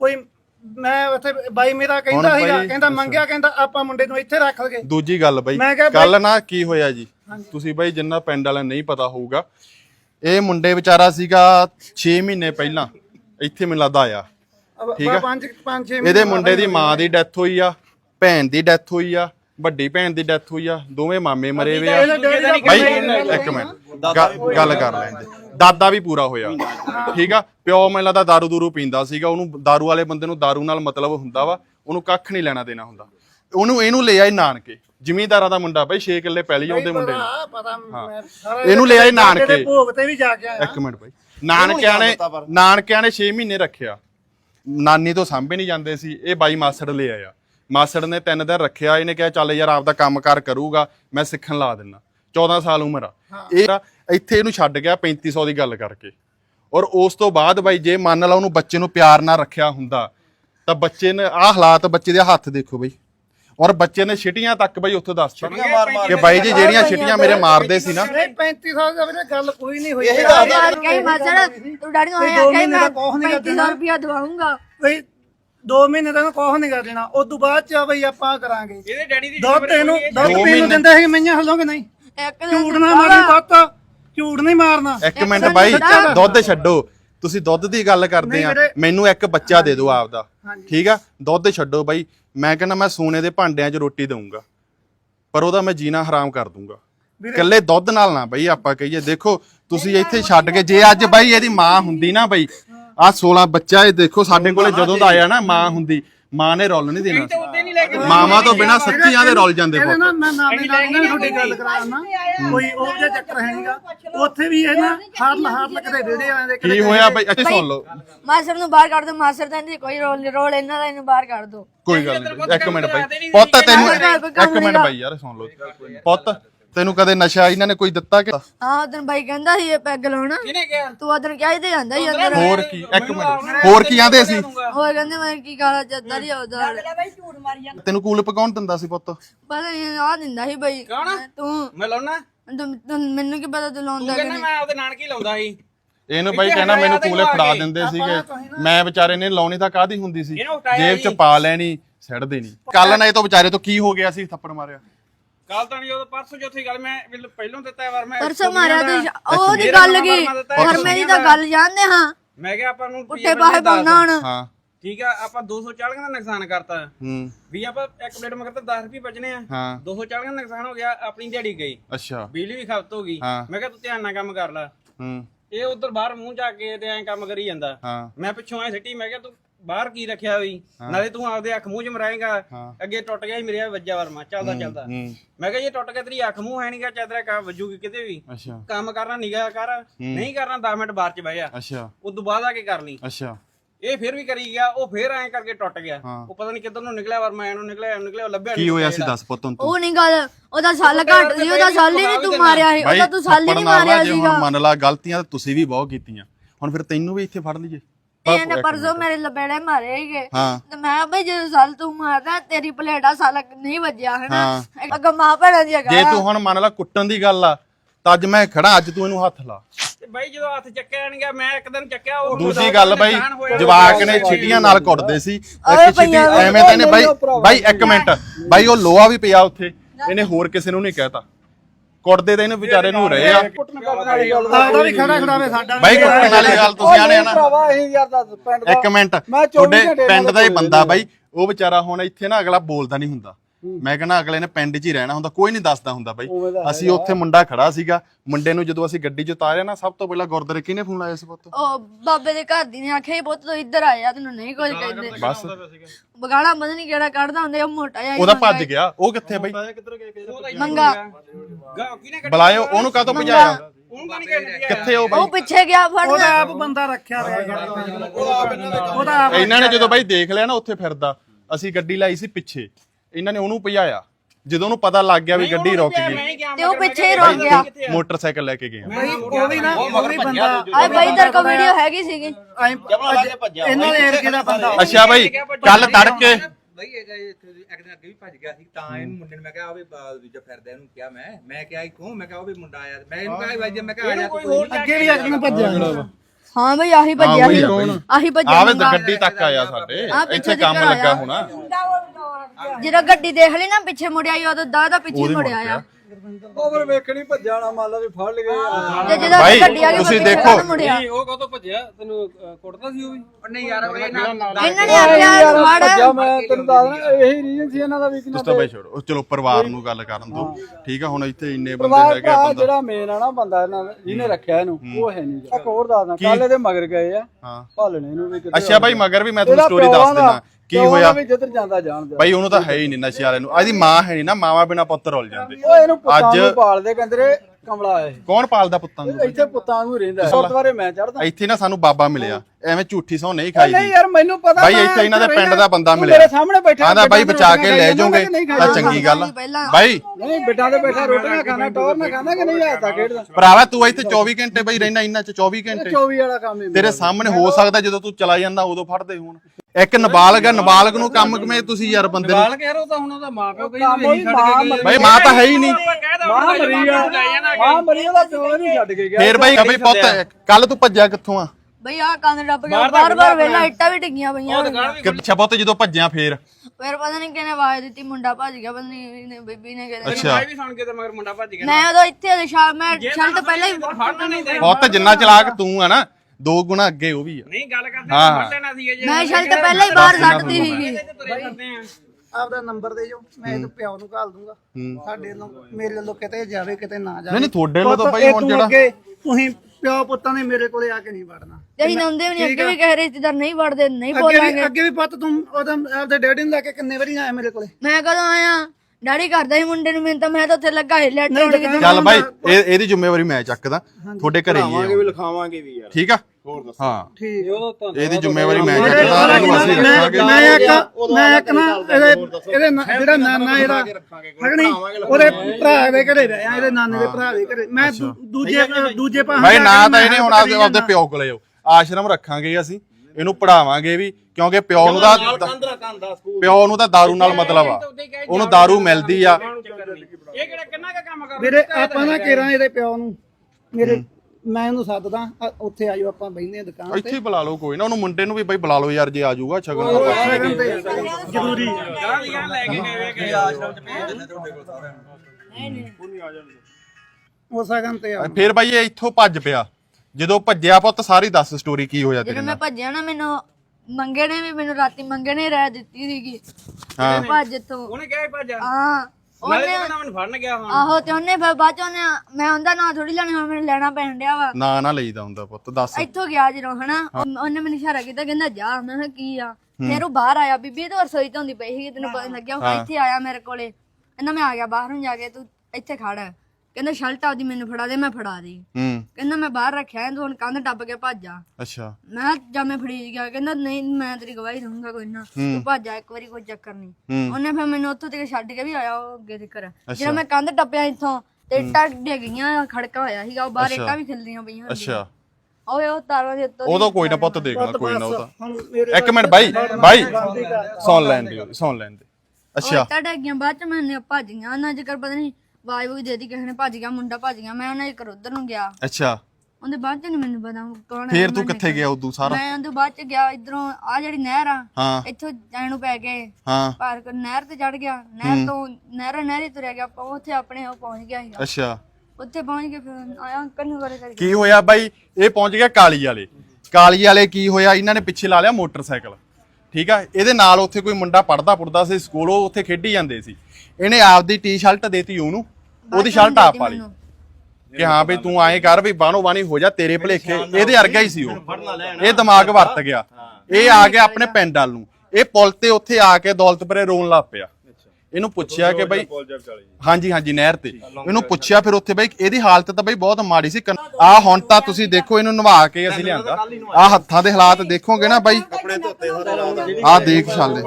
ਕੋਈ ਮੈਂ ਉੱਥੇ ਬਾਈ ਮੇਰਾ ਕਹਿੰਦਾ ਸੀਗਾ ਬਾਈ- ਕਹਿੰਦਾ ਮੰਗਿਆ ਕਹਿੰਦਾ ਆਪਾਂ ਮੁੰਡੇ ਨੂੰ ਇੱਥੇ ਰੱਖ ਲਗੇ। ਦੂਜੀ ਗੱਲ ਬਾਈ ਮੈਂ ਕਿਹਾ ਬਾਈ- ਕੱਲ ਨਾ ਕੀ ਹੋਇਆ ਜੀ? ਤੁਸੀਂ ਬਾਈ ਜਿੰਨਾ ਪਿੰਡ ਵਾਲਿਆਂ ਨੂੰ ਨਹੀਂ ਪਤਾ ਹੋਊਗਾ ਇਹ ਮੁੰਡੇ ਵਿਚਾਰਾ ਸੀਗਾ 6 ਮਹੀਨੇ ਪਹਿਲਾਂ ਇੱਥੇ ਮੈਨੂੰ ਲੱਗਦਾ ਆਇਆ। ਠੀਕ ਆ। ਪੰਜ ਪੰਜ ਛੇ ਇਹਦੇ ਮੁੰਡੇ ਦੀ ਮਾਂ ਦੀ ਡੈਥ ਹੋਈ ਆ ਭੈਣ ਦੀ ਡੈਥ ਹੋਈ ਆ ਵੱਡੀ ਭੈਣ ਦੀ ਡੈਥ ਹੋਈ ਆ ਦੋਵੇਂ ਮਾਮੇ ਮਰੇ ਵੇ ਆ। ਬਾਈ ਇੱਕ ਮਿੰਟ ਗ- ਗੱਲ ਕਰ ਲੈਂਦੇ। ਦਾਦਾ ਵੀ ਪੂਰਾ ਹੋਇਆ। ਠੀਕ ਆ? ਪਿਓ ਮੈਨੂੰ ਲੱਗਦਾ ਦਾਰੂ ਦੂਰੂ ਪੀਂਦਾ ਸੀਗਾ। ਉਹਨੂੰ ਦਾਰੂ ਵਾਲੇ ਬੰਦੇ ਨੂੰ ਦਾਰੂ ਨਾਲ ਮਤਲਬ ਹੁੰਦਾ ਵਾ ਉਹਨੂੰ ਕੱਖ ਨਹੀਂ ਲੈਣਾ ਦੇਣਾ ਹੁੰਦਾ। ਉਹਨੂੰ ਇਹਨੂੰ ਲੈ ਆਏ ਨਾਨਕੇ। ਜ਼ਿਮੀਂਦਾਰਾਂ ਦਾ ਮੁੰਡਾ ਬਾਈ 6 ਕਿੱਲੇ ਪਹਿਲੀ ਉਹਦੇ ਮੁੰਡੇ ਨੂੰ। ਪਤਾ ਪਤਾ ਮੈਂ ਸਾਰਾ ਇਹਨੂੰ ਲੈ ਆਏ ਨਾਨਕੇ। ਭੋਗ ਤੇ ਵੀ ਜਾ ਕੇ ਆਇਆ। ਇੱਕ ਮਿੰਟ ਬਾਈ। ਨਾਨਕਿਆਂ ਨੇ ਨਾਨਕਿਆਂ ਨੇ 6 ਮਹੀਨੇ ਰੱਖਿਆ। ਨਾਨੀ ਤੋਂ ਸਾਂਭੇ ਨਹੀਂ ਜਾਂਦੇ ਸੀ। ਇਹ ਬਾਈ ਮਾਸੜ ਲੈ ਆਇਆ। ਮਾਸੜ ਨੇ ਤਿੰਨ ਦਿਨ ਰੱਖਿਆ। ਇਹਨੇ ਕਿਹਾ ਚੱਲ ਯਾਰ ਆਪਦਾ ਕੰਮਕਾਰ ਕਰੂਗਾ। ਮੈਂ ਸਿੱਖਣ ਲਾ ਦਿੰਨਾ। 14 ਸਾਲ ਉਮਰ ਆ। ਇਹ ਇੱਥੇ ਇਹਨੂੰ ਛੱਡ ਗਿਆ 3500 ਦੀ ਗੱਲ ਕਰਕੇ। ਔਰ ਉਸ ਤੋਂ ਬਾਅਦ ਬਾਈ ਜੇ ਮੰਨ ਲਾ ਉਹਨੂੰ ਬੱਚੇ ਨੂੰ ਪਿਆਰ ਨਾਲ ਰੱਖਿਆ ਹੁੰਦਾ ਤਾਂ ਬੱਚੇ ਨੇ ਆਹ ਹਾਲਾਤ ਬੱਚੇ ਦੇ ਹੱਥ ਦੇਖੋ ਬਈ। ਔਰ ਬੱਚੇ ਨੇ ਛਿਟੀਆਂ ਤੱਕ ਬਈ ਉੱਥੇ ਦੱਸਤਾ ਕਿ ਬਾਈ ਜੀ ਜਿਹੜੀਆਂ ਛਿਟੀਆਂ ਮੇਰੇ ਮਾਰਦੇ ਸੀ ਨਾ। ਨਹੀਂ 35 ਸਾਲ ਦਾ ਵੀਰੇ ਗੱਲ ਕੋਈ ਨਹੀਂ ਹੋਈ। ਯਾਰ ਕਹੀ ਮਾਸੜ ਤੂੰ ਡੈਡੀ ਨੂੰ ਨਹੀਂ, ਆਇਆ ਦੋ ਕਹੀ ਮਹੀਨੇ ਮੈਂ ਦਾ ਕੁਛ ਨੀ 3500 ਰੁਪਇਆ ਦਵਾਉਂਗਾ। ਬਈ 2 ਮਹੀਨੇ ਤੱਕ ਕੋਹ ਨਹੀਂ ਕਰ ਦੇਣਾ। ਉਸ ਤੋਂ ਬਾਅਦ ਚ ਬਈ ਆਪਾਂ ਕਰਾਂਗੇ। ਇਹਦੇ ਡੈਡੀ ਦੀ ਦੁੱਧ ਤੈਨੂੰ ਦੁੱਧ ਦੋ ਤੈਨੂੰ ਮਹੀਨੇ। ਦਿੰਦੇ ਸੀ ਮਈਆਂ ਹਲੋਗੇ ਨਹੀਂ? ਇੱਕ ਦਿਨ ਝੂਠ ਨਾ ਮਾਰੀ ਪੁੱਤ ਝੂਠ ਨਹੀਂ ਮਾਰਨਾ। ਇੱਕ ਮਿੰਟ ਬਾਈ ਦੁੱਧ ਛੱਡੋ। ਤੁਸੀਂ ਦੁੱਧ ਦੀ ਗੱਲ ਕਰਦੇ ਆ। ਮੈਨੂੰ ਇੱਕ ਬੱਚਾ ਦੇ ਦਿਓ ਆਪਦਾ। ਠੀਕ ਆ? ਦੁੱਧ ਛੱਡੋ ਬਾਈ। ਮੈਂ ਕਹਿੰਦਾ ਮੈਂ ਸੋਨੇ ਦੇ ਭਾਂਡਿਆਂ 'ਚ ਰੋਟੀ ਦਊਂਗਾ। ਪਰ ਉਹਦਾ ਮੈਂ ਜੀਣਾ ਹਰਾਮ ਕਰ ਦੂੰਗਾ। ਇਕੱਲੇ ਦੁੱਧ ਨਾਲ ਨਾ ਬਾਈ ਆਪਾਂ ਕਹੀਏ। ਦੇਖੋ ਤੁਸੀਂ ਇੱਥੇ ਛੱਡ ਕੇ ਜੇ ਅੱਜ ਬਾਈ ਇਹਦੀ ਮਾਂ ਹੁੰਦੀ ਨਾ ਬਾਈ ਆ 16 ਬੱਚਾ ਇਹ ਦੇਖੋ ਸਾਡੇ ਕੋਲੇ ਜਦੋਂ ਦਾ ਆਇਆ ਨਾ ਮਾਂ ਹੁੰਦੀ। ਮਾਂ ਨੇ ਰੋਲ ਨਹੀਂ ਦੇਣਾ। ਮਾਮਾ ਤੋਂ ਬਿਨਾ ਸੱਚੀਆਂ ਦੇ ਰੁੱਲ ਜਾਂਦੇ ਪੁੱਤ ਨਾਲ ਮੈਂ ਨਾਮੇ ਨਾਲ ਤੁਹਾਡੀ ਗੱਲ ਕਰਾਉਣਾ ਕੋਈ ਉਹ ਜਿਹਾ ਚੱਕਰ ਹੈ ਨਹੀਂਗਾ ਉੱਥੇ ਵੀ ਇਹ ਨਾ ਹਾਰ ਲਹਾਰ ਲਕਦੇ ਰੇੜੇ ਆਏ ਦੇ ਕੀ ਹੋਇਆ ਬਈ? ਅੱਛਾ ਸੁਣ ਲਓ। ਮਾਸਰ ਨੂੰ ਬਾਹਰ ਕੱਢ ਦੋ ਮਾਸਰ ਦਾ ਨਹੀਂ ਕੋਈ ਰੋਲ ਰੋਲ ਇਹਨਾਂ ਦਾ ਇਹਨੂੰ ਬਾਹਰ ਕੱਢ ਦੋ ਕੋਈ ਗੱਲ ਨਹੀਂ ਇੱਕ ਮਿੰਟ ਬਾਈ। ਪੁੱਤ ਤੈਨੂੰ ਇੱਕ ਮਿੰਟ। ਬਾਈ ਯਾਰ ਸੁਣ ਲਓ। ਪੁੱਤ ਤੈਨੂੰ ਕਦੇ ਨਸ਼ਾ ਇਹਨਾਂ ਨੇ ਕੋਈ ਦਿੱਤਾ ਕਿ? ਹਾਂ ਉਦੋਂ ਬਾਈ ਕਹਿੰਦਾ ਸੀ ਇਹ ਪੈਗ ਲਾਉਣਾ। ਕਿਹਨੇ ਕਿਹਾ? ਤੂੰ ਉਦੋਂ ਕਿਹਾ ਹੀ ਤੇ ਜਾਂਦਾ ਸੀ ਅੰਦਰ ਹੋਰ ਕੀ ਇੱਕ ਮਿੰਟ। ਹੋਰ ਕੀ ਆਂਦੇ ਸੀ? ਉਹ ਕਹਿੰਦੇ ਮੈਂ ਕੀ ਕਾਲਾ ਚੱਦਾ ਨਹੀਂ ਆਉਦਾ ਬਈ ਝੂਠ ਮਾਰੀ ਜਾਂਦਾ। ਤੈਨੂੰ ਕੂਲ ਪਕਾਉਣ ਦਿੰਦਾ ਸੀ ਪੁੱਤ। ਪਤਾ ਨਹੀਂ ਆ ਦਿੰਦਾ ਸੀ ਬਾਈ। ਤੂੰ। ਮੈਂ ਲਾਉਣਾ? ਮੈਨੂੰ ਕੀ ਪਤਾ ਤੂੰ ਲਾਉਂਦਾ ਕਿ ਮੈਂ ਆਪਦੇ ਨਾਨਕੀ ਲਾਉਂਦਾ ਸੀ। ਇਹਨੂੰ ਬਾਈ ਕਹਿਣਾ ਮੈਨੂੰ ਕੂਲੇ ਫੜਾ ਦਿੰਦੇ ਸੀਗੇ। ਮੈਂ ਵਿਚਾਰੇ ਨੇ ਲਾਉਣੀ ਤਾਂ ਕਾਦੀ ਹੁੰਦੀ ਸੀ? ਜੇਬ ਚ ਪਾ ਲੈਣੀ ਸਿੱਟ ਦੇਣੀ ਕੱਲ ਨਾ ਇਹ ਤੋਂ ਵਿਚਾਰੇ ਤੋਂ ਕੀ ਹੋ ਗਿਆ ਸੀ? ਥੱਪੜ ਮਾਰਿਆ। ਕੱਲ ਤਾਂ ਨਹੀਂ ਉਹ ਪਰਸੋਂ ਚੌਥੀ ਗੱਲ ਮੈਂ ਬਿਲ- ਪਹਿਲੋਂ ਦਿੱਤਾ ਵਾਰ ਮੈਂ ਪਰਸੋਂ ਮਾਰਿਆ ਤੂੰ ਉਹ ਦੀ ਮੇਰਾ ਗੱਲ ਨੰਬਰ ਕੀ? ਮੈਂ ਦਿੱਤਾ ਹਰਮੇ ਦੀ ਤਾਂ ਗੱਲ ਜਾਣਦੇ ਹਾਂ। ਮੈਂ ਕਿਹਾ ਆਪਾਂ ਨੂੰ ਉੱਠੇ ਬਾਹਰ ਪਾਉਣਾ ਹੁਣ। ਹਾਂ ਠੀਕ ਆ ਆਪਾਂ 240 ਦਾ ਨੁਕਸਾਨ ਕਰਤਾ। ਹੂੰ। ਵੀ ਆਪਾਂ ਇੱਕ ਪਲੇਟ ਮਗਰ ਤਾਂ 10 ਰੁਪਏ ਬਚਣੇ ਆ। ਹਾਂ। 240 ਦਾ ਨੁਕਸਾਨ ਹੋ ਗਿਆ ਆਪਣੀ ਦਿਹਾੜੀ ਗਈ। ਅੱਛਾ। ਬਿਜਲੀ ਵੀ ਖਪਤ ਹੋ ਗਈ। ਮੈਂ ਕਿਹਾ ਤੂੰ ਧਿਆਨ ਨਾਲ ਕੰਮ ਕਰ ਲੈ। ਹੂੰ। ਇਹ ਉਧਰ ਬਾਹਰ ਮੂੰਹ ਜਾ ਕੇ ਤੇ ਐਂ ਕੰਮ ਕਰੀ ਜਾਂਦਾ। ਮੈਂ ਪਿੱਛੋਂ ਐ ਸਿੱਟੀ ਮੈਂ ਕਿਹਾ ਤੂੰ ਬਾਹਰ ਕੀ ਰੱਖਿਆ ਹੋਈ ਨਾਲੇ ਤੂੰ ਆਪਦੇ ਅੱਖ ਮੂੰਹ ਚ ਮਰਾਏਗਾ। ਅੱਗੇ ਟੁੱਟ ਗਿਆ ਸੀ ਮੇਰੇ ਵੱਜਾ ਵਰਮਾ ਚੱਲਦਾ ਚੱਲਦਾ। ਮੈਂ ਕਿਹਾ ਜੇ ਟੁੱਟ ਗਿਆ ਤੇਰੀ ਅੱਖ ਮੂੰਹ ਹੈ ਨਹੀਂਗਾ ਚਾਦਰਾ ਕਾ ਵੱਜੂਗੀ ਕਿਤੇ ਵੀ। ਅੱਛਾ। ਕੰਮ ਕਰਨਾ ਨਿਗਾਹ ਕਰ। ਨਹੀਂ ਕਰਨਾ 10 ਮਿੰਟ ਬਾਅਦ ਚ ਬਹਿ ਜਾ। ਅੱਛਾ। ਉਸ ਤੋਂ ਬਾਅਦ ਆ ਕੇ ਕਰ ਲਈ। ਅੱਛਾ। ਇਹ ਫਿਰ ਵੀ ਕਰੀ ਗਿਆ ਉਹ ਫਿਰ ਐਂ ਕਰਕੇ ਟੁੱਟ ਗਿਆ। ਉਹ ਪਤਾ ਨਹੀਂ ਕਿੱਧਰ ਨੂੰ ਨਿਕਲਿਆ ਵਰਮਾ ਐਨੂੰ ਨਿਕਲਿਆ ਐਨੂੰ ਨਿਕਲਿਆ ਲੱਭਿਆ ਕੀ ਹੋਇਆ। ਸੀ ਦੱਸ ਪੁੱਤ ਉਹ ਨਹੀਂ ਗੱਲ ਉਹਦਾ ਸੱਲ ਘੱਟ ਸੀ ਉਹਦਾ ਸੱਲ ਹੀ ਨਹੀਂ ਤੂੰ ਮਾਰਿਆ ਸੀ ਉਹਦਾ ਤੂੰ ਸੱਲ ਹੀ ਨਹੀਂ ਮਾਰਿਆ ਸੀਗਾ। ਮੰਨ ਲਾ ਗਲਤੀਆਂ ਤਾਂ ਤੁਸੀਂ ਵੀ ਬਹੁਤ ਕੀਤੀਆਂ। ਹੁਣ ਫਿਰ ਤੈਨੂੰ ਵੀ ਇੱਥੇ ਫੜ ਲਈਏ। ਇਹਨੇ ਪਰਸੋਂ ਮੇਰੇ ਲਪੇੜੇ ਮਾਰੇ ਸੀਗੇ। ਹਾਂ। ਤੇ ਮੈਂ ਬਈ ਜਦੋਂ ਸੱਲ ਤੂੰ ਮਾਰਦਾ ਤੇਰੀ ਪਲੇਟਾ ਸੱਲ ਨਹੀਂ ਵੱਜਿਆ ਹਨਾ? ਹਾਂ। ਅੱਗਾ ਮਾਂ ਭੈਣਾਂ ਦੀ ਜੇ ਹੈਗਾ ਤੂੰ ਹੁਣ ਮੰਨ ਲਾ ਕੁੱਟਣ ਦੀ ਗੱਲ ਆ ਤਾਂ ਅੱਜ ਮੈਂ ਖੜਾ ਅੱਜ ਤੂੰ ਇਹਨੂੰ ਹੱਥ ਲਾ। ਤੇ ਬਾਈ ਜਦੋਂ ਹੱਥ ਚੱਕਿਆ ਨਹੀਂ ਗਿਆ ਮੈਂ ਇੱਕ ਦਿਨ ਚੱਕਿਆ ਉਹ ਦੂਜੀ ਗੱਲ ਬਾਈ ਨੁਕਸਾਨ ਹੋਇਆ। ਜਵਾਕ ਨੇ ਛਿੱਟੀਆਂ ਨਾਲ ਕੁੱਟਦੇ ਸੀ ਇੱਕ ਛਿੱਟੀ ਭਈਆ ਵੇ, ਐਵੇਂ ਤਾਂ ਨੇ ਬਾਈ ਬਾਈ ਇੱਕ ਮਿੰਟ ਬਾਈ ਉਹ ਲੋਹਾ ਵੀ ਪਿਆ ਉੱਥੇ ਇਹਨੇ ਹੋਰ ਕਿਸੇ ਨੂੰ ਨਹੀਂ ਕਹਿਤਾ। ਕੁੱਟਦੇ ਤਾਂ ਇਹਨੂੰ ਵਿਚਾਰੇ ਨੂੰ ਰਹੇ ਆ। ਸਾਡਾ ਵੀ ਖੜਾ ਖੜਾਵੇ ਸਾਡਾ ਬਾਈ ਕੁੱਟਣ ਵਾਲੀ ਗੱਲ ਤੁਸੀਂ ਆਣੇ ਆ ਨਾ। ਭਰਾਵਾ ਇਹ ਯਾਰ ਦੱਸ ਪਿੰਡ ਦਾ। ਇੱਕ ਮਿੰਟ ਮੈਂ 24 ਤੁਹਾਡੇ ਘੰਟੇ ਪਿੰਡ ਦਾ ਹੀ ਬੰਦਾ ਬਾਈ ਉਹ ਵਿਚਾਰਾ ਹੁਣ ਇੱਥੇ ਨਾ ਅਗਲਾ ਬੋਲਦਾ ਨਹੀਂ ਹੁੰਦਾ। ਮੈਂ ਕਹਿੰਦਾ ਅਗਲੇ ਨੇ ਪਿੰਡ 'ਚ ਹੀ ਰਹਿਣਾ ਹੁੰਦਾ ਕੋਈ ਨਹੀਂ ਦੱਸਦਾ ਹੁੰਦਾ ਬਾਈ। ਉਵੇਂ ਤਾਂ ਅਸੀਂ ਉੱਥੇ ਮੁੰਡਾ ਖੜਾ ਸੀਗਾ ਮੁੰਡੇ ਨੂੰ ਜਦੋਂ ਅਸੀਂ ਗੱਡੀ 'ਚ ਉਤਾਰਿਆ ਨਾ ਸਭ ਤੋਂ ਪਹਿਲਾਂ ਗੁਰਦਾਰੇ ਕਿਹਨੇ ਫੋਨ ਲਾਇਆ ਸੀ ਪੁੱਤ? ਉਹ ਬਾਬੇ ਦੇ ਘਰ ਦੀ ਨੇ ਆਖਿਆ ਸੀ ਪੁੱਤ ਤੂੰ ਇੱਧਰ ਆ ਜਾ ਤੈਨੂੰ ਨਹੀਂ ਕੁਝ ਕਹਿੰਦੇ। ਬਸ। ਬਗਾਲਾ ਪਤਾ ਨਹੀਂ ਕਿਹੜਾ ਕੱਢਦਾ ਹੁੰਦੇ ਉਹ ਮੋਟਾ ਜਿਹਾ ਉਹਦਾ ਭੱਜ ਗਿਆ। ਉਹ ਕਿੱਥੇ ਬਾਈ? ਮੰਗਾ। ਗਾ? ਬੁਲਾਇਓ ਉਹਨੂੰ ਕਾਹਤੋਂ ਭਜਾਇਆ? ਉਹਨੂੰ ਤਾਂ ਨਹੀਂ ਕਹਿੰਦੇ ਕਿੱਥੇ ਉਹ ਉਹ ਬਾਈ ਪਿੱਛੇ ਗਿਆ ਉਹਦਾ ਆਪ ਬੰਦਾ ਰੱਖਿਆ ਹੋਇਆ ਉਹਦਾ ਆਪ ਇਹਨਾਂ ਨੇ ਜਦੋਂ ਬਾਈ ਦੇਖ ਲਿਆ ਨਾ ਉੱਥੇ ਫਿਰਦਾ। ਅਸੀਂ ਗੱਡੀ ਲਾਈ ਸੀ ਪਿੱਛੇ। ਇਹਨਾਂ ਨੇ ਉਹਨੂੰ ਭਜਾਇਆ। ਜਦੋਂ ਉਹਨੂੰ ਪਤਾ ਲੱਗ ਗਿਆ ਵੀ ਗੱਡੀ ਰੁਕ ਮੈਂ ਗਈ। ਹੀ ਤੇ ਉਹ ਪਿੱਛੇ ਹੀ ਰੁਕ ਗਿਆ। ਮੋਟਰਸਾਈਕਲ ਲੈ ਕੇ ਗਏ। ਬਈ ਉਹ ਵੀ ਨਾ ਉਹ ਵੀ ਬੰਦਾ ਆਏ ਬਾਈ ਤੇਰੇ ਕੋਲ ਵੀਡੀਓ ਹੈਗੀ ਸੀਗੀ? ਇਹਨਾਂ ਦੇ ਏਰੀਏ ਦਾ ਬੰਦਾ? ਅੱਛਾ ਬਾਈ ਕੱਲ ਤੜਕੇ। ਬਈ ਇਹ ਇੱਥੇ ਇੱਕ ਦਿਨ ਅੱਗੇ ਵੀ ਭੱਜ ਗਿਆ ਸੀ ਤਾਂ ਇਹਨੂੰ ਮੁੰਡੇ ਨੂੰ ਮੈਂ ਕਿਹਾ ਉਹ ਵੀ ਬਾ- ਦੂਜਾ ਫਿਰਦਾ ਇਹਨੂੰ ਕਿਹਾ ਮੈਂ। ਮੈਂ ਕਿਹਾ ਕਿਉਂ ਮੈਂ ਕਿਹਾ ਉਹ ਵੀ ਮੁੰਡਾ ਆਇਆ ਮੈਂ ਇਹਨੂੰ ਕਿਹਾ ਬਾਈ ਜੀ ਮੈਂ ਕਿਹਾ ਆ ਜਾ ਕੋਈ ਤੂੰ ਅੱਗੇ ਵੀ ਇੱਕ ਨੂੰ ਭੱਜਿਆ। ਹਾਂ ਬਈ ਆਹੀ ਭੱਜਿਆ ਸੀ? ਆਹੀ ਭੱਜਿਆ ਆਵੇ ਮੰਗਾ। ਗੱਡੀ ਤੱਕ ਆਇਆ ਸਾਡੇ ਆਹ ਪਿੱਛੇ ਇੱਥੇ ਕੰਮ ਲੱਗਾ ਆਇਆ। ਹੋਣਾ ਜਦੋਂ ਗੱਡੀ ਦੇਖ ਲਈ ਨਾ ਪਿੱਛੇ ਮੁੜਿਆ ਹੀ ਉਦੋਂ ਦਾ ਦਾ ਪਿੱਛੇ ਉਹਦੇ ਮੁੜ ਮੁੜਿਆ ਆ ਪਿਆ ਫਿਰ ਵੇਖਣੀ ਭੱਜਾ ਨਾ ਮੰਨ ਲਾ ਵੀ ਫੜ ਲਗੇ ਤੇ ਜਦੋਂ ਬਾਈ, ਗੱਡੀ ਆ ਗਈ ਤੁਸੀਂ ਦੇਖੋ। ਦਾ ਮੁੜਿਆ। ਨਹੀਂ ਉਹ ਕਦੋਂ ਭੱਜਿਆ? ਤੈਨੂੰ ਅਹ, ਕੁੱਟਦਾ ਸੀ ਉਹ ਵੀ? ਨਹੀਂ ਯਾਰ ਉਹ ਇਹ ਨਾ ਇਹਨਾਂ ਨੇ ਆਖਿਆ ਭੱਜਾ ਫੜ ਮੈਂ ਤੈਨੂੰ ਦੱਸਦਾ ਇਹੀ ਰੀਜਨ ਸੀ ਇਹਨਾਂ ਦਾ ਵੀ ਕਿ ਤੁਸੀਂ ਤਾਂ ਬਾਈ ਛੋੜੋ ਉਹ ਚਲੋ ਪਰਿਵਾਰ ਨੂੰ ਗੱਲ ਕਰਨ ਦੋ ਠੀਕ ਆ ਹੁਣ ਇੱਥੇ ਇੰਨੇ ਬੰਦੇ ਪਰਿਵਾਰ ਹੈਗੇ ਆ ਭਰਾ ਬੰਦਾ। ਜਿਹੜਾ ਮੇਨ ਆ ਨਾ ਬੰਦਾ ਇਹਨਾਂ ਦਾ, ਜਿਹਨੇ ਰੱਖਿਆ ਇਹਨੂੰ ਉਹ ਹੈ ਨਹੀਂ ਇੱਕ ਹੋਰ ਦੱਸਦਾ ਕੱਲ ਇਹਦੇ ਮਗਰ ਗਏ ਆ। ਹਾਂ। ਭਾਲਣੇ ਇਹਨੂੰ ਵੀ ਕਿੱਥੇ ਅੱਛਾ ਬਾਈ ਮਗਰ ਵੀ ਮੈਂ ਤੁਹਾਨੂੰ ਇਹਦਾ ਸਟੋਰੀ ਪਿਓ ਦੱਸ ਦਾ- ਦਿੰਦਾ। ਕੀ ਦਾ ਹੋਇਆ? ਵੀ ਜਿੱਧਰ ਜਾਂਦਾ ਜਾਣਦਾ ਬਾਈ ਉਹਨੂੰ ਤਾਂ ਹੈ ਹੀ ਨਹੀਂ ਨਸ਼ੇ ਵਾਲੇ ਨੂੰ। ਇਹਦੀ ਮਾਂ ਹੈ ਨਹੀਂ ਨਾ ਮਾਵਾ ਬਿਨਾ ਪੁੱਤ ਰੁੱਲ ਜਾਂਦੇ। ਉਹ ਇਹਨੂੰ ਪੁੱਤਾਂ ਅੱਜ- ਨੂੰ ਪਾਲਦੇ ਕਹਿੰਦੇ ਕਮਲਾ ਇਹ। ਕੌਣ ਪਾਲਦਾ ਪੁੱਤਾਂ ਨੂੰ? ਇੱਥੇ ਪੁੱਤਾਂ ਨੂੰ ਰਹਿੰਦਾ ਗੁਰਦੁਆਰੇ ਮੈਂ ਚੜਦਾ ਇੱਥੇ ਨਾ ਸਾਨੂੰ ਬਾਬਾ ਮਿਲਿਆ। ਐਵੇਂ ਝੂਠੀ ਸੌ ਨਹੀਂ ਖਾਈ ਨਹੀਂ ਯਾਰ ਮੈਨੂੰ ਪਤਾ ਬਾਈ ਇੱਥੇ ਇਹਨਾਂ ਦੇ ਪਿੰਡ ਦਾ ਬੰਦਾ ਤੂੰ ਮਿਲਿਆ। ਮੇਰੇ ਸਾਹਮਣੇ ਬੈਠਾ ਆਂਦਾ ਬਾਈ ਬਚਾ ਕੇ ਲੈ ਜਾਓਗੇ। ਕਿ ਤਾਂ ਚੰਗੀ ਗੱਲ ਬਾਈ। ਨਹੀਂ ਬਿੱਟਾਂ ਦੇ ਬੈਠਾ ਰੋਟੀਆਂ ਖਾਣਾ ਟੌਰ ਨਾ ਖਾਂਦਾ ਕਿ ਨਹੀਂ ਆਤਾ ਖੇਡਦਾ? ਭਰਾਵਾ ਤੂੰ ਇੱਥੇ 24 ਘੰਟੇ ਬਾਈ ਰਹਿਣਾ ਇੰਨਾ ਚ 24 ਘੰਟੇ। 24 ਵਾਲਾ ਕੰਮ ਹੀ ਤੇਰੇ ਸਾਹਮਣੇ ਹੋ ਸਕਦਾ ਜਦੋਂ ਤੂੰ ਚਲਾ ਜਾਂਦਾ ਉਦੋਂ ਫੜਦੇ ਹੋਣ। ਇੱਕ ਨਾਬਾਲਗ ਹੈ ਨਾਬਾਲਗ ਨੂੰ ਕੰਮ ਕਿਵੇਂ ਤੁਸੀਂ ਯਾਰ ਬੰਦੇ ਨੂੰ ਬਾਲ ਕਹਿ ਰੋ ਤਾਂ ਹੁਣ ਉਹਦਾ ਮਾਂ ਪਿਓ ਕਹੀ ਉਹਦੀ ਮਾਂ ਮਰੀ ਬਾਈ ਮਾਂ ਤਾਂ ਹੈ ਹੀ ਨਹੀਂ। ਮਾਂ ਮਰੀ ਆ। ਮਾਂ ਮਰੀ ਉਹਦਾ ਪਿਓ ਨਹੀਂ ਛੱਡ ਕੇ ਗਿਆ। ਫੇਰ ਬਾਈ ਬਈ ਪੁੱਤ ਕੱਲ ਤੂੰ ਭੱਜਿਆ ਕਿੱਥੋਂ ਆ? ਬਈ ਆ ਕੰਨ ਡੱਬ ਗਿਆ ਬਾਰ ਬਾਰ ਵੇਲਾ ਇੱਟਾਂ ਵੀ ਡਿੱਗੀਆਂ ਪਈਆਂ ਅੱਛਾ ਪੁੱਤ ਜਦੋਂ ਭੱਜਿਆ ਫੇਰ? ਫਿਰ ਪਤਾ ਨਹੀਂ ਕਿਹਨੇ ਆਵਾਜ਼ ਦਿੱਤੀ ਮੁੰਡਾ ਭੱਜ ਗਿਆ ਪਤਾ ਨਹੀਂ ਬੀਬੀ ਨੇ ਕਿਹਾ ਅੱਛਾ। ਵੀ ਸੁਣ ਕੇ ਤੇ ਮਗਰ ਮੁੰਡਾ ਭੱਜ ਗਿਆ। ਮੈਂ ਉਦੋਂ ਇੱਥੇ ਉਹਦੇ ਸ਼ਾਮ ਮੈਂ ਤੋਂ ਪਹਿਲਾਂ ਹੀ ਫੜਨਾ ਨਹੀਂ ਤੇ ਪੁੱਤ ਜਿੰਨਾ ਚਲਾਕ ਤੂੰ ਆ ਨਾ ਦੋ ਗੁਣਾ ਅੱਗੇ ਉਹ ਵੀ ਆ। ਨਹੀਂ ਗੱਲ ਕਰਦੇ। ਤਾਂ ਫੜ ਲੈਣਾ ਸੀ ਜੇ ਮੈਂ ਤੋਂ ਪਹਿਲਾਂ ਹੀ ਬਾਹਰ ਸੱਟਦੀ ਸੀਗੀ। ਆਪਦਾ ਨੰਬਰ ਦੇ ਜੋ ਮੈਂ ਇਹਦੇ ਪਿਓ ਨੂੰ ਘਾਲ ਦੂੰਗਾ। ਸਾਡੇ ਨੂੰ ਮੇਰੇ ਵੱਲੋਂ ਕਿਤੇ ਜਾਵੇ ਕਿਤੇ ਨਾ ਜਾਵੇ। ਨਹੀਂ ਨਹੀਂ ਤੁਹਾਡੇ ਵੱਲੋਂ ਤਾਂ ਬਾਈ ਹੁਣ ਜਿਹੜਾ ਅੱਗੇ ਤੁਸੀਂ ਪਿਓ ਪੁੱਤਾਂ ਨੇ ਮੇਰੇ ਕੋਲੇ ਆ ਕੇ ਨਹੀਂ ਵੜਨਾ। ਅਸੀਂ ਨੰਦੇ ਵੀ ਨਹੀਂ ਅੱਗੇ ਵੀ ਕਹਿ ਰਹੇ ਰਿਸ਼ਤੇਦਾਰ ਨਹੀਂ ਵੜਦੇ ਨਹੀਂ ਬੋਲਾਂਗੇ। ਅੱਗੇ ਵੀ ਪੁੱਤ ਤੂੰ ਉਹਦਾ ਆਪਦੇ ਡੈਡੀ ਨੂੰ ਲੈ ਕੇ ਕਿੰਨੇ ਵਾਰੀ ਆਇਆ ਮੇਰੇ ਕੋਲੇ? ਮੈਂ ਕਦੋਂ ਆਇਆ? ਡੈਡੀ ਕਰਦਾ ਸੀ ਮੁੰਡੇ ਨੂੰ ਮੈਨੂੰ ਤਾਂ ਮੈਂ ਤਾਂ ਉੱਥੇ ਲੱਗਾ ਹੀ ਇਲੈਕਟ੍ਰੋਨਿਕ ਦੀ ਚੱਲ ਬਾਈ ਇਹ ਇਹਦੀ ਜ਼ਿੰਮੇਵਾਰੀ ਮੈਂ ਚੱਕਦਾ ਤੁਹਾਡੇ ਘਰੇ ਹੀ ਹੈ ਵੀ ਲਿਖਾਵਾਂਗੇ ਵੀ ਯਾਰ। ਠੀਕ ਆ? ਹਾਂ। ਠੀਕ। ਇਹਦੀ ਜ਼ਿੰਮੇਵਾਰੀ ਮੈਂ ਚੱਕਦਾ ਇਹਨੂੰ ਅਸੀਂ ਮੈਂ ਰੱਖਾਂਗੇ। ਮੈਂ ਇੱਕ ਮੈਂ ਇੱਕ ਨਾ ਇਹਦੇ ਇਹਦੇ ਨਾ- ਜਿਹੜਾ ਨਾਨਾ ਇਹਦਾ ਫਗਣੀ ਉਹਦੇ ਭਰਾ ਦੇ ਘਰੇ ਰਿਹਾ ਇਹਦੇ ਨਾਨੇ ਦੇ ਭਰਾ ਦੇ ਘਰੇ। ਮੈਂ ਦੂ- ਦੂਜੇ ਦੂਜੇ ਪਾਸੇ ਬਾਈ ਨਾ ਤਾਂ ਮੈਂ ਇਹਨੇ ਹੁਣ ਕਰੀ ਆਪਦੇ ਆਪਦੇ ਜਾਂਦਾ। ਪਿਓ ਕੋਲੇ ਜਾਓ। ਆਸ਼ਰਮ ਰੱਖਾਂਗੇ ਅਸੀਂ। ਇਹਨੂੰ ਪੜਾਵਾਂਗੇ ਵੀ ਕਿਉਂਕਿ ਪਿਓ ਨੂੰ ਤਾਂ ਕੰਦਰਾ ਕੰਦਾ ਸਕੂਲ ਪਿਓ ਨੂੰ ਤਾਂ दारू ਨਾਲ ਮਤਲਬ ਆ ਉਹਨੂੰ दारू ਮਿਲਦੀ ਆ ਇਹ ਕਿਹੜਾ ਕਿੰਨਾ ਕੁ ਕੰਮ ਕਰ ਮੇਰੇ ਆਪਾਂ ਨਾ ਕੇਰਾਂ ਇਹਦੇ ਪਿਓ ਨੂੰ ਮੇਰੇ ਮੈਂ ਉਹਨੂੰ ਸੱਦਦਾ ਆ, ਉੱਥੇ ਆਜੋ ਆਪਾਂ ਬੈਠਨੇ ਆ ਦੁਕਾਨ ਇੱਥੇ ਹੀ ਬੁਲਾ ਲਓ ਕੋਈ ਨਾ ਉਹਨੂੰ ਮੁੰਡੇ ਨੂੰ ਵੀ ਬਾਈ ਬੁਲਾ ਲਓ ਯਾਰ ਜੇ ਆ ਜਾਊਗਾ ਸ਼ਗਨ ਦਾ ਸ਼ਗਨ ਤੇ ਜ਼ਰੂਰੀ ਗਾਂ ਦੀਆਂ ਲੈ ਕੇ ਗਏ ਗਏ ਆਸ਼ਰਮ ਚ ਭੇਜ ਦਿੰਦੇ ਤੁਹਾਡੇ ਕੋਲ ਸਾਰਿਆਂ ਨੂੰ ਉਹ ਸ਼ਗਨ ਤੇ ਆ ਫਿਰ ਬਾਈ ਇਹ ਇੱਥੋਂ ਭੱਜ ਪਿਆ ਜਦੋਂ ਭੱਜਿਆ ਪੁੱਤ ਸਾਰੀ ਦੱਸ ਸਟੋਰੀ ਕੀ ਹੋਇਆ ਤੇਰੇ ਜਦੋਂ ਮੈਂ ਨਾਲ? ਭੱਜਿਆ ਨਾ ਮੈਨੂੰ ਮੰਗੇ ਨੇ ਵੀ ਮੈਨੂੰ ਰਾਤੀ ਮੰਗੇ ਨੇ ਰਹਿ ਦਿੱਤੀ ਸੀਗੀ। ਹਾਂ। ਮੈਂ ਭੱਜ ਤੋਂ। ਉਹਨੇ ਕਿਹਾ ਭੱਜ ਹਾਂ ਨਾਲੇ ਉਹਨੇ ਕਹਿੰਦਾ ਮੈਨੂੰ ਫੜਨ ਗਿਆ ਹੁਣ। ਆਹੋ ਤੇ ਉਹਨੇ ਫਿਰ ਬਾਅਦ ਚ ਉਹਨੇ ਮੈਂ ਉਹਦਾ ਨਾਂ ਥੋੜੀ ਲੈਣਾ ਹੁਣ ਮੈਨੂੰ ਲੈਣਾ ਪੈਣ ਡਿਆ ਵਾ। ਨਾ ਨਾ ਲਈਦਾ ਹੁੰਦਾ ਪੁੱਤ ਦੱਸ। ਇੱਥੋਂ ਗਿਆ ਜਦੋਂ ਹਨਾ? ਉਹ- ਉਹਨੇ ਮੈਨੂੰ ਇਸ਼ਾਰਾ ਕੀਤਾ ਕਹਿੰਦਾ ਜਾ। ਮੈਂ ਕਿਹਾ ਕੀ ਆ? ਫਿਰ ਉਹ ਬਾਹਰ ਆਇਆ ਬੀਬੀ ਤੇ ਰਸੋਈ ਤੋਂ ਹੁੰਦੀ ਪਈ ਸੀ ਤੈਨੂੰ ਪਤਾ ਲੱਗਿਆ ਉਹ ਇੱਥੇ ਆਇਆ ਮੇਰੇ ਕੋਲੇ। ਕਹਿੰਦਾ ਮੈਂ ਆ ਗਿਆ ਬਾਹਰੋਂ ਜਾ ਕੇ ਤੂੰ ਇੱਥੇ ਖੜ। ਕਹਿੰਦਾ ਸ਼ਰਟ ਆਪਦੀ ਮੈਨੂੰ ਫੜਾ ਦੇ ਮੈਂ ਫੜਾ ਦੀ। ਹੂੰ। ਕਹਿੰਦਾ ਮੈਂ ਬਾਹਰ ਰੱਖਿਆ ਤੂੰ ਹੁਣ ਕੰਧ ਟੱਪ ਕੇ ਭੱਜ। ਜਾ ਅੱਛਾ। ਮੈਂ ਕਿਹਾ ਜਾ ਮੈਂ ਫੜੀ ਗਿਆ। ਕਹਿੰਦਾ ਨਹੀਂ ਮੈਂ ਤੇਰੀ ਗਵਾਹੀ ਦਊਂਗਾ ਕੋਈ ਨਾ। ਤੂੰ ਭੱਜ ਜਾ ਇੱਕ ਵਾਰੀ ਕੋਈ ਚੱਕਰ ਨਹੀਂ। ਹੂੰ। ਉਹਨੇ ਫਿਰ ਮੈਨੂੰ ਉੱਥੋਂ ਤੱਕ ਛੱਡ ਕੇ ਵੀ ਆਇਆ ਉਹ ਅੱਗੇ ਤੱਕ। ਜਦੋਂ ਮੈਂ ਕੰਧ ਟੱਪਿਆ ਇੱਥੋਂ ਤੇ ਇੱਟਾਂ ਡਿੱਗ ਗਈਆਂ ਖੜਕਾ ਹੋਇਆ ਸੀਗਾ ਉਹ ਬਾਹਰ ਇੱਟਾਂ ਵੀ ਖਿਲਦੀਆਂ ਪਈਆਂ ਅੱਛਾ। ਓਏ ਉਹ ਤਾਰਾਂ ਦੇ ਉੱਤੋਂ ਉਦੋਂ ਕੋਈ ਨਾ ਪੁੱਤ ਦੇਖਣਾ ਕੋਈ ਨਾ ਉਹ ਤਾਂ। ਹੁਣ ਮੇਰੇ ਇੱਕ ਮਿੰਟ ਬਾਈ ਬਾਈ। ਸੁਣ ਲੈਣ ਦੇ ਸੁਣ ਲੈਣ ਦੇ ਅੱਛਾ। ਇੱਟਾਂ ਡਿੱਗ ਗਈਆਂ ਬਾਅਦ ਚ ਮੈਨੇ ਭੱਜ ਗਿਆ ਉਹਨਾਂ ਜਿਕਰ ਪਤਾ ਨਹੀਂ ਵਾਈ ਵੂਈ ਦੇ ਦੀ ਕਿਸੇ ਨੇ ਭੱਜ ਗਿਆ ਮੁੰਡਾ ਭੱਜ ਗਿਆ ਮੈਂ ਉਹਨਾਂ ਜਿਕਰ ਉਧਰ ਨੂੰ ਗਿਆ। ਅੱਛਾ। ਉਹਦੇ ਬਾਅਦ ਚ ਨਹੀਂ ਮੈਨੂੰ ਪਤਾ ਕੌਣ ਹੈ ਫੇਰ ਤੂੰ ਕਿੱਥੇ ਗਿਆ ਉਦੋਂ ਸਾਰਾ? ਮੈਂ ਉਹਦੇ ਬਾਅਦ ਚ ਗਿਆ ਇਧਰੋਂ ਆ ਜਿਹੜੀ ਨਹਿਰ ਆ ਹਾਂ। ਇੱਥੋਂ ਜਾਣ ਨੂੰ ਪੈ ਗਏ ਹਾਂ। ਪਾਰ ਕਰ ਨਹਿਰ ਤੇ ਚੜ ਗਿਆ। ਨਹਿਰ ਤੋਂ ਨਹਿਰ ਨਹਿਰੀ ਤੁਰਿਆ ਗਿਆ ਆਪਾਂ ਉੱਥੇ ਆਪਣੇ ਉਹ ਪਹੁੰਚ ਗਿਆ ਸੀਗਾ। ਅੱਛਾ। ਉੱਥੇ ਪਹੁੰਚ ਕੇ ਫਿਰ ਆਇਆ ਅੰਕਲ ਨੂੰ ਬਾਰੇ ਕਰਕੇ ਕੀ ਹੋਇਆ ਬਾਈ? ਇਹ ਪਹੁੰਚ ਗਿਆ ਕਾਲੀ ਵਾਲੇ। ਕਾਲੀ ਵਾਲੇ ਕੀ ਹੋਇਆ? ਇਹਨਾਂ ਨੇ ਪਿੱਛੇ ਲਾ ਲਿਆ ਮੋਟਰਸਾਈਕਲ। ਠੀਕ ਆ? ਇਹਦੇ ਨਾਲ ਉੱਥੇ ਕੋਈ ਮੁੰਡਾ ਪੜਦਾ ਪੁੜਦਾ ਸੀ ਸਕੂਲ ਉਹ ਉੱਥੇ ਖੇਡੀ ਜਾਂਦੇ ਸੀ। ਇਹਨੇ ਆਪਦੀ ਟੀ-ਸ਼ਰਟ ਦੇਤੀ ਉਹਨੂੰ। ਉਹਦੀ ਸ਼ਰਟ ਆਪ ਵਾਲੀ। ਕਿ ਹਾਂ ਵੀ ਤੂੰ ਐਂ ਕਰ ਵੀ ਬਾਹਨੋ ਬਾਣੀ ਹੋ ਜਾ ਤੇਰੇ ਭਲੇਖੇ। ਇਹਦੇ ਵਰਗਾ ਹੀ ਸੀ ਉਹ। ਇਹ ਦਿਮਾਗ ਵਰਤ ਗਿਆ। ਇਹ ਆ ਗਿਆ ਆਪਣੇ ਪਿੰਡ ਵੱਲ ਨੂੰ। ਇਹ ਪੁਲ ਤੇ ਉੱਥੇ ਆ ਕੇ ਦੌਲਤਪੁਰੇ ਰੋਣ ਲੱਗ ਪਿਆ। ਇਹਨੂੰ ਪੁੱਛਿਆ ਕਿ ਬਈ ਹਾਂਜੀ ਹਾਂਜੀ ਨਹਿਰ ਤੇ। ਇਹਨੂੰ ਪੁੱਛਿਆ ਫਿਰ ਉੱਥੇ ਬਈ ਇਹਦੀ ਹਾਲਤ ਤਾਂ ਬਈ ਬਹੁਤ ਮਾੜੀ ਸੀ। ਆ ਹੁਣ ਤਾਂ ਤੁਸੀਂ ਦੇਖੋ ਇਹਨੂੰ ਨਵਾ ਕੇ ਅਸੀਂ ਲਿਆਂਦਾ। ਆ ਹੱਥਾਂ ਦੇ ਹਾਲਾਤ ਦੇਖੋਗੇ ਨਾ ਬਾਈ। ਕੱਪੜੇ ਧੋਤੇ ਸਾਰੇ ਆ ਦੇਖ ਛਾਲੇ।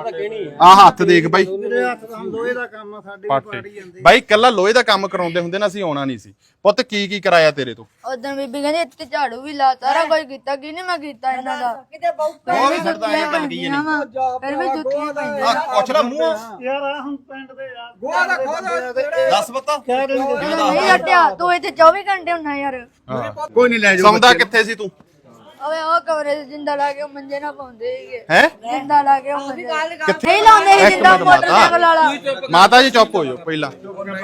ਆ ਹੱਥ ਦੇਖ ਬਾਈ। ਮੇਰੇ ਹੱਥ ਦਾ ਲੋਹੇ ਦਾ ਕੰਮ ਆ ਸਾਡੇ ਵੀ ਪਾੜੀ ਪਾਟੇ ਜਾਂਦੇ। ਬਾਈ ਕੱਲਾ ਲੋਹੇ ਦਾ ਕੰਮ ਕਰਾਉਂਦੇ ਹੁੰਦੇ ਨਾ ਅਸੀਂ ਆਉਣਾ ਨਹੀਂ ਸੀ। ਪੁੱਤ ਕੀ ਕੀ ਕਰਾਇਆ ਤੇਰੇ ਤੋਂ? ਉਦੋਂ ਬੀਬੀ ਕਹਿੰਦੀ ਇੱਥੇ ਝਾੜੂ ਵੀ ਲਾ ਸਾਰਾ ਕੁਝ ਕੀਤਾ ਕੀ ਨਹੀਂ ਮੈਂ ਕੀਤਾ ਇਹਨਾਂ ਦਾ? ਕਿਤੇ ਬਹੁ ਫਿਰ ਵੀ ਪੈਂਦੀਆਂ ਵਾ। ਫਿਰ ਵੀ ਜੁੱਤੀਆਂ ਪੈਂਦੀਆਂ ਪੁੱਛ ਲੈ ਮੂੰਹ। ਯਾਰ ਆ ਹੁਣ ਪਿੰਡ ਦੇ ਆ। ਗੋਆ ਦਾ ਖੋਦਾ ਦੱਸ ਪਤਾ। ਕਹਿ ਰਹੇ ਨੇ ਨਹੀਂ ਹਟਿਆ ਤੂੰ ਇੱਥੇ 24 ਘੰਟੇ ਹੁੰਨਾ ਯਾਰ। ਕੋਈ ਨਹੀਂ ਲੈ ਸੌਂਦਾ ਕਿੱਥੇ ਸੀ ਤੂੰ? ਓਏ ਉਹ ਕਮਰੇ 'ਚ ਜਿੰਦਾ ਲਾ ਕੇ ਉਹ ਮੰਜੇ ਨਾ ਪਾਉਂਦੇ ਸੀਗੇ। ਹੈ? ਜਿੰਦਾ ਲਾ ਕੇ ਉਹ ਮੰਜੇ ਨਹੀਂ ਲਾਉਂਦੇ ਸੀ ਇੱਕ ਜਿੰਦਾ ਮਿੰਟ ਮਾਤਾ। ਮੋਟਰਸਾਈਕਲ ਵਾਲਾ। ਮਾਤਾ ਜੀ ਚੁੱਪ ਹੋ ਜਾਓ ਪਹਿਲਾਂ।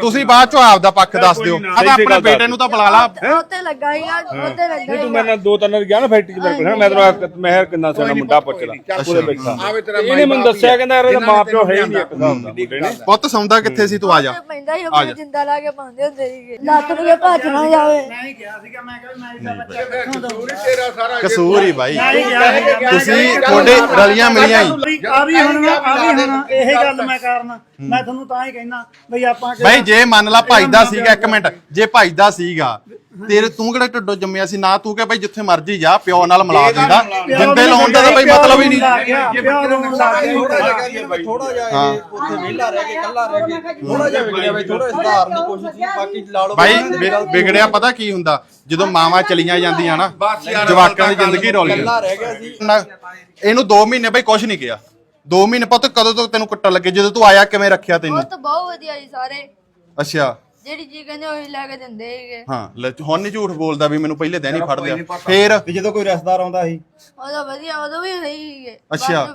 ਤੁਸੀਂ ਬਾਅਦ ਚੋਂ ਆਪਦਾ ਪੱਖ ਦੱਸ ਦਿਓ। ਆ ਤਾਂ ਆਪਣੇ ਬੇਟੇ ਨੂੰ ਤਾਂ ਬੁਲਾ ਲਾ। ਉੱਤੇ ਲੱਗਾ ਸੀਗਾ ਉੱਤੇ ਲੱਗਾ ਤੂੰ ਸੀਗਾ। ਮੇਰੇ ਨਾਲ ਦੋ ਤਿੰਨ ਵਾਰ ਗਿਆ ਨਾ ਫੈਕਟਰੀ 'ਚ ਮੇਰੇ ਕੋਲ ਮੈਂ ਤੈਨੂੰ ਮਹਿਰ ਕਿੰਨਾ ਸੋਹਣਾ ਮੁੰਡਾ ਪੁੱਛ ਲਾ ਉਹਦੇ ਬੈਠਾ ਇਹਨੇ ਮੈਨੂੰ ਦੱਸਿਆ ਕਹਿੰਦਾ ਇਹਦਾ ਮਾਂ ਪਿਓ ਹੈ ਹੀ ਨਹੀਂ ਇੱਕ ਹਿਸਾਬ ਦਾ ਮੁੰਡੇ ਨੇ? ਪੁੱਤ ਸੌਂਦਾ ਕਿੱਥੇ ਸੀ? ਤੂੰ ਆ ਜਾ। ਪੈਂਦਾ ਸੀ ਉਹ ਜਿੰਦਾ ਲਾ ਕੇ ਪਾਉਂਦੇ ਹੁੰਦੇ ਸੀਗੇ। ਲੱਤ ਨੂੰ ਕੇ ਭੱਜ ਨਾ ਜਾਵੇ ਮੈਂ ਹੀ ਗਿਆ ਸੀਗਾ ਮੈਂ ਕਿਹਾ ਮੈਂ ਇਹਦਾ ਬੱਚਾ ਕਿੱਥੋਂ ਦਊਂਗਾ ਕਸੂਰ ਹੀ ਬਾਈ। ਮੈਂ ਤੁਸੀਂ ਤੁਹਾਡੇ ਰਲੀਆਂ ਮਿਲੀਆਂ ਹੀ। ਆ ਵੀ ਹੁਣ ਨਾ ਆ ਵੀ ਹੁਣ ਇਹ ਗੱਲ ਮੈਂ ਕਰਨਾ। ਮੈਂ ਤੁਹਾਨੂੰ ਤਾਂ ਹੀ ਕਹਿਣਾ ਬਈ ਆਪਾਂ ਬਾਈ ਜੇ ਮੰਨ ਲਾ ਭਾਈ ਦਾ ਸੀਗਾ ਇੱਕ ਮਿੰਟ ਜੇ ਭਾਈ ਦਾ ਸੀਗਾ ਤੇਰੇ ਤੂੰ ਕਿਹੜਾ ਢਿੱਡੋਂ ਜੰਮਿਆ ਸੀ? ਨਾ ਤੂੰ ਕਿ ਬਾਈ ਜਿੱਥੇ ਮਰਜ਼ੀ ਜਾ ਪਿਓ ਨਾਲ ਮਿਲਾ ਦਿੰਦਾ ਜਿੰਦੇ। ਲਾਉਣ ਦਾ ਤਾਂ ਬਾਈ ਮਤਲਬ ਹੀ ਨਹੀਂ। ਲੱਗ ਗਿਆ, ਪਿਓ ਰੋਣ ਲੱਗ ਗਿਆ। ਥੋੜਾ ਜਿਹਾ ਇਹ ਉੱਥੇ ਵਿਹਲਾ ਰਹਿ ਕੇ ਇਕੱਲਾ ਰਹਿ ਕੇ ਥੋੜਾ ਜਿਹਾ ਵਿਗੜਿਆ ਬਈ ਥੋੜਾ ਸੁਧਾਰਨ ਦੀ ਕੋਸ਼ਿਸ਼ ਸੀ ਬਾਕੀ ਲਾ ਲਓ ਬਾਈ ਵਿ- ਵਿਗੜਿਆ ਪਤਾ ਕੀ ਹੁੰਦਾ? ਜਦੋਂ ਮਾਵਾਂ ਚਲੀਆਂ ਜਾਂਦੀਆਂ ਨਾ ਜਵਾਕਾਂ ਦੀ ਜ਼ਿੰਦਗੀ ਰੋਲ ਇਕੱਲਾ ਰਹਿ ਗਿਆ ਸੀ। ਇਹਨੂੰ 2 ਮਹੀਨੇ ਬਾਈ ਕੁਝ ਨਹੀਂ ਕਿਹਾ। 2 ਮਹੀਨੇ ਪੁੱਤ ਕਦੋਂ ਤੋਂ ਤੈਨੂੰ ਕੁੱਟਣ ਲੱਗੇ? ਜਦੋਂ ਤੂੰ ਆਇਆ ਕਿਵੇਂ ਰੱਖਿਆ ਉਹ ਤੈਨੂੰ ਤਾਂ ਬਹੁਤ ਵਧੀਆ ਜੀ ਸਾਰੇ। ਅੱਛਾ। ਜਿਹੜੀ ਜੀ ਕਹਿੰਦੇ ਉਹੀ ਲੈ ਕੇ ਦਿੰਦੇ ਸੀਗੇ। ਹਾਂ ਲੈ ਹੁਣ ਨਹੀਂ ਝੂਠ ਬੋਲਦਾ ਵੀ ਮੈਨੂੰ ਪਹਿਲੇ ਦਿਨ ਹੀ ਫੜ ਲਿਆ। ਫੇਰ? ਜਦੋਂ ਕੋਈ ਰਿਸ਼ਤੇਦਾਰ ਆਉਂਦਾ ਸੀ। ਉਹਦਾ ਵਧੀਆ ਉਦੋਂ ਵੀ ਸਹੀ ਬਾਅਦ ਅੱਛਾ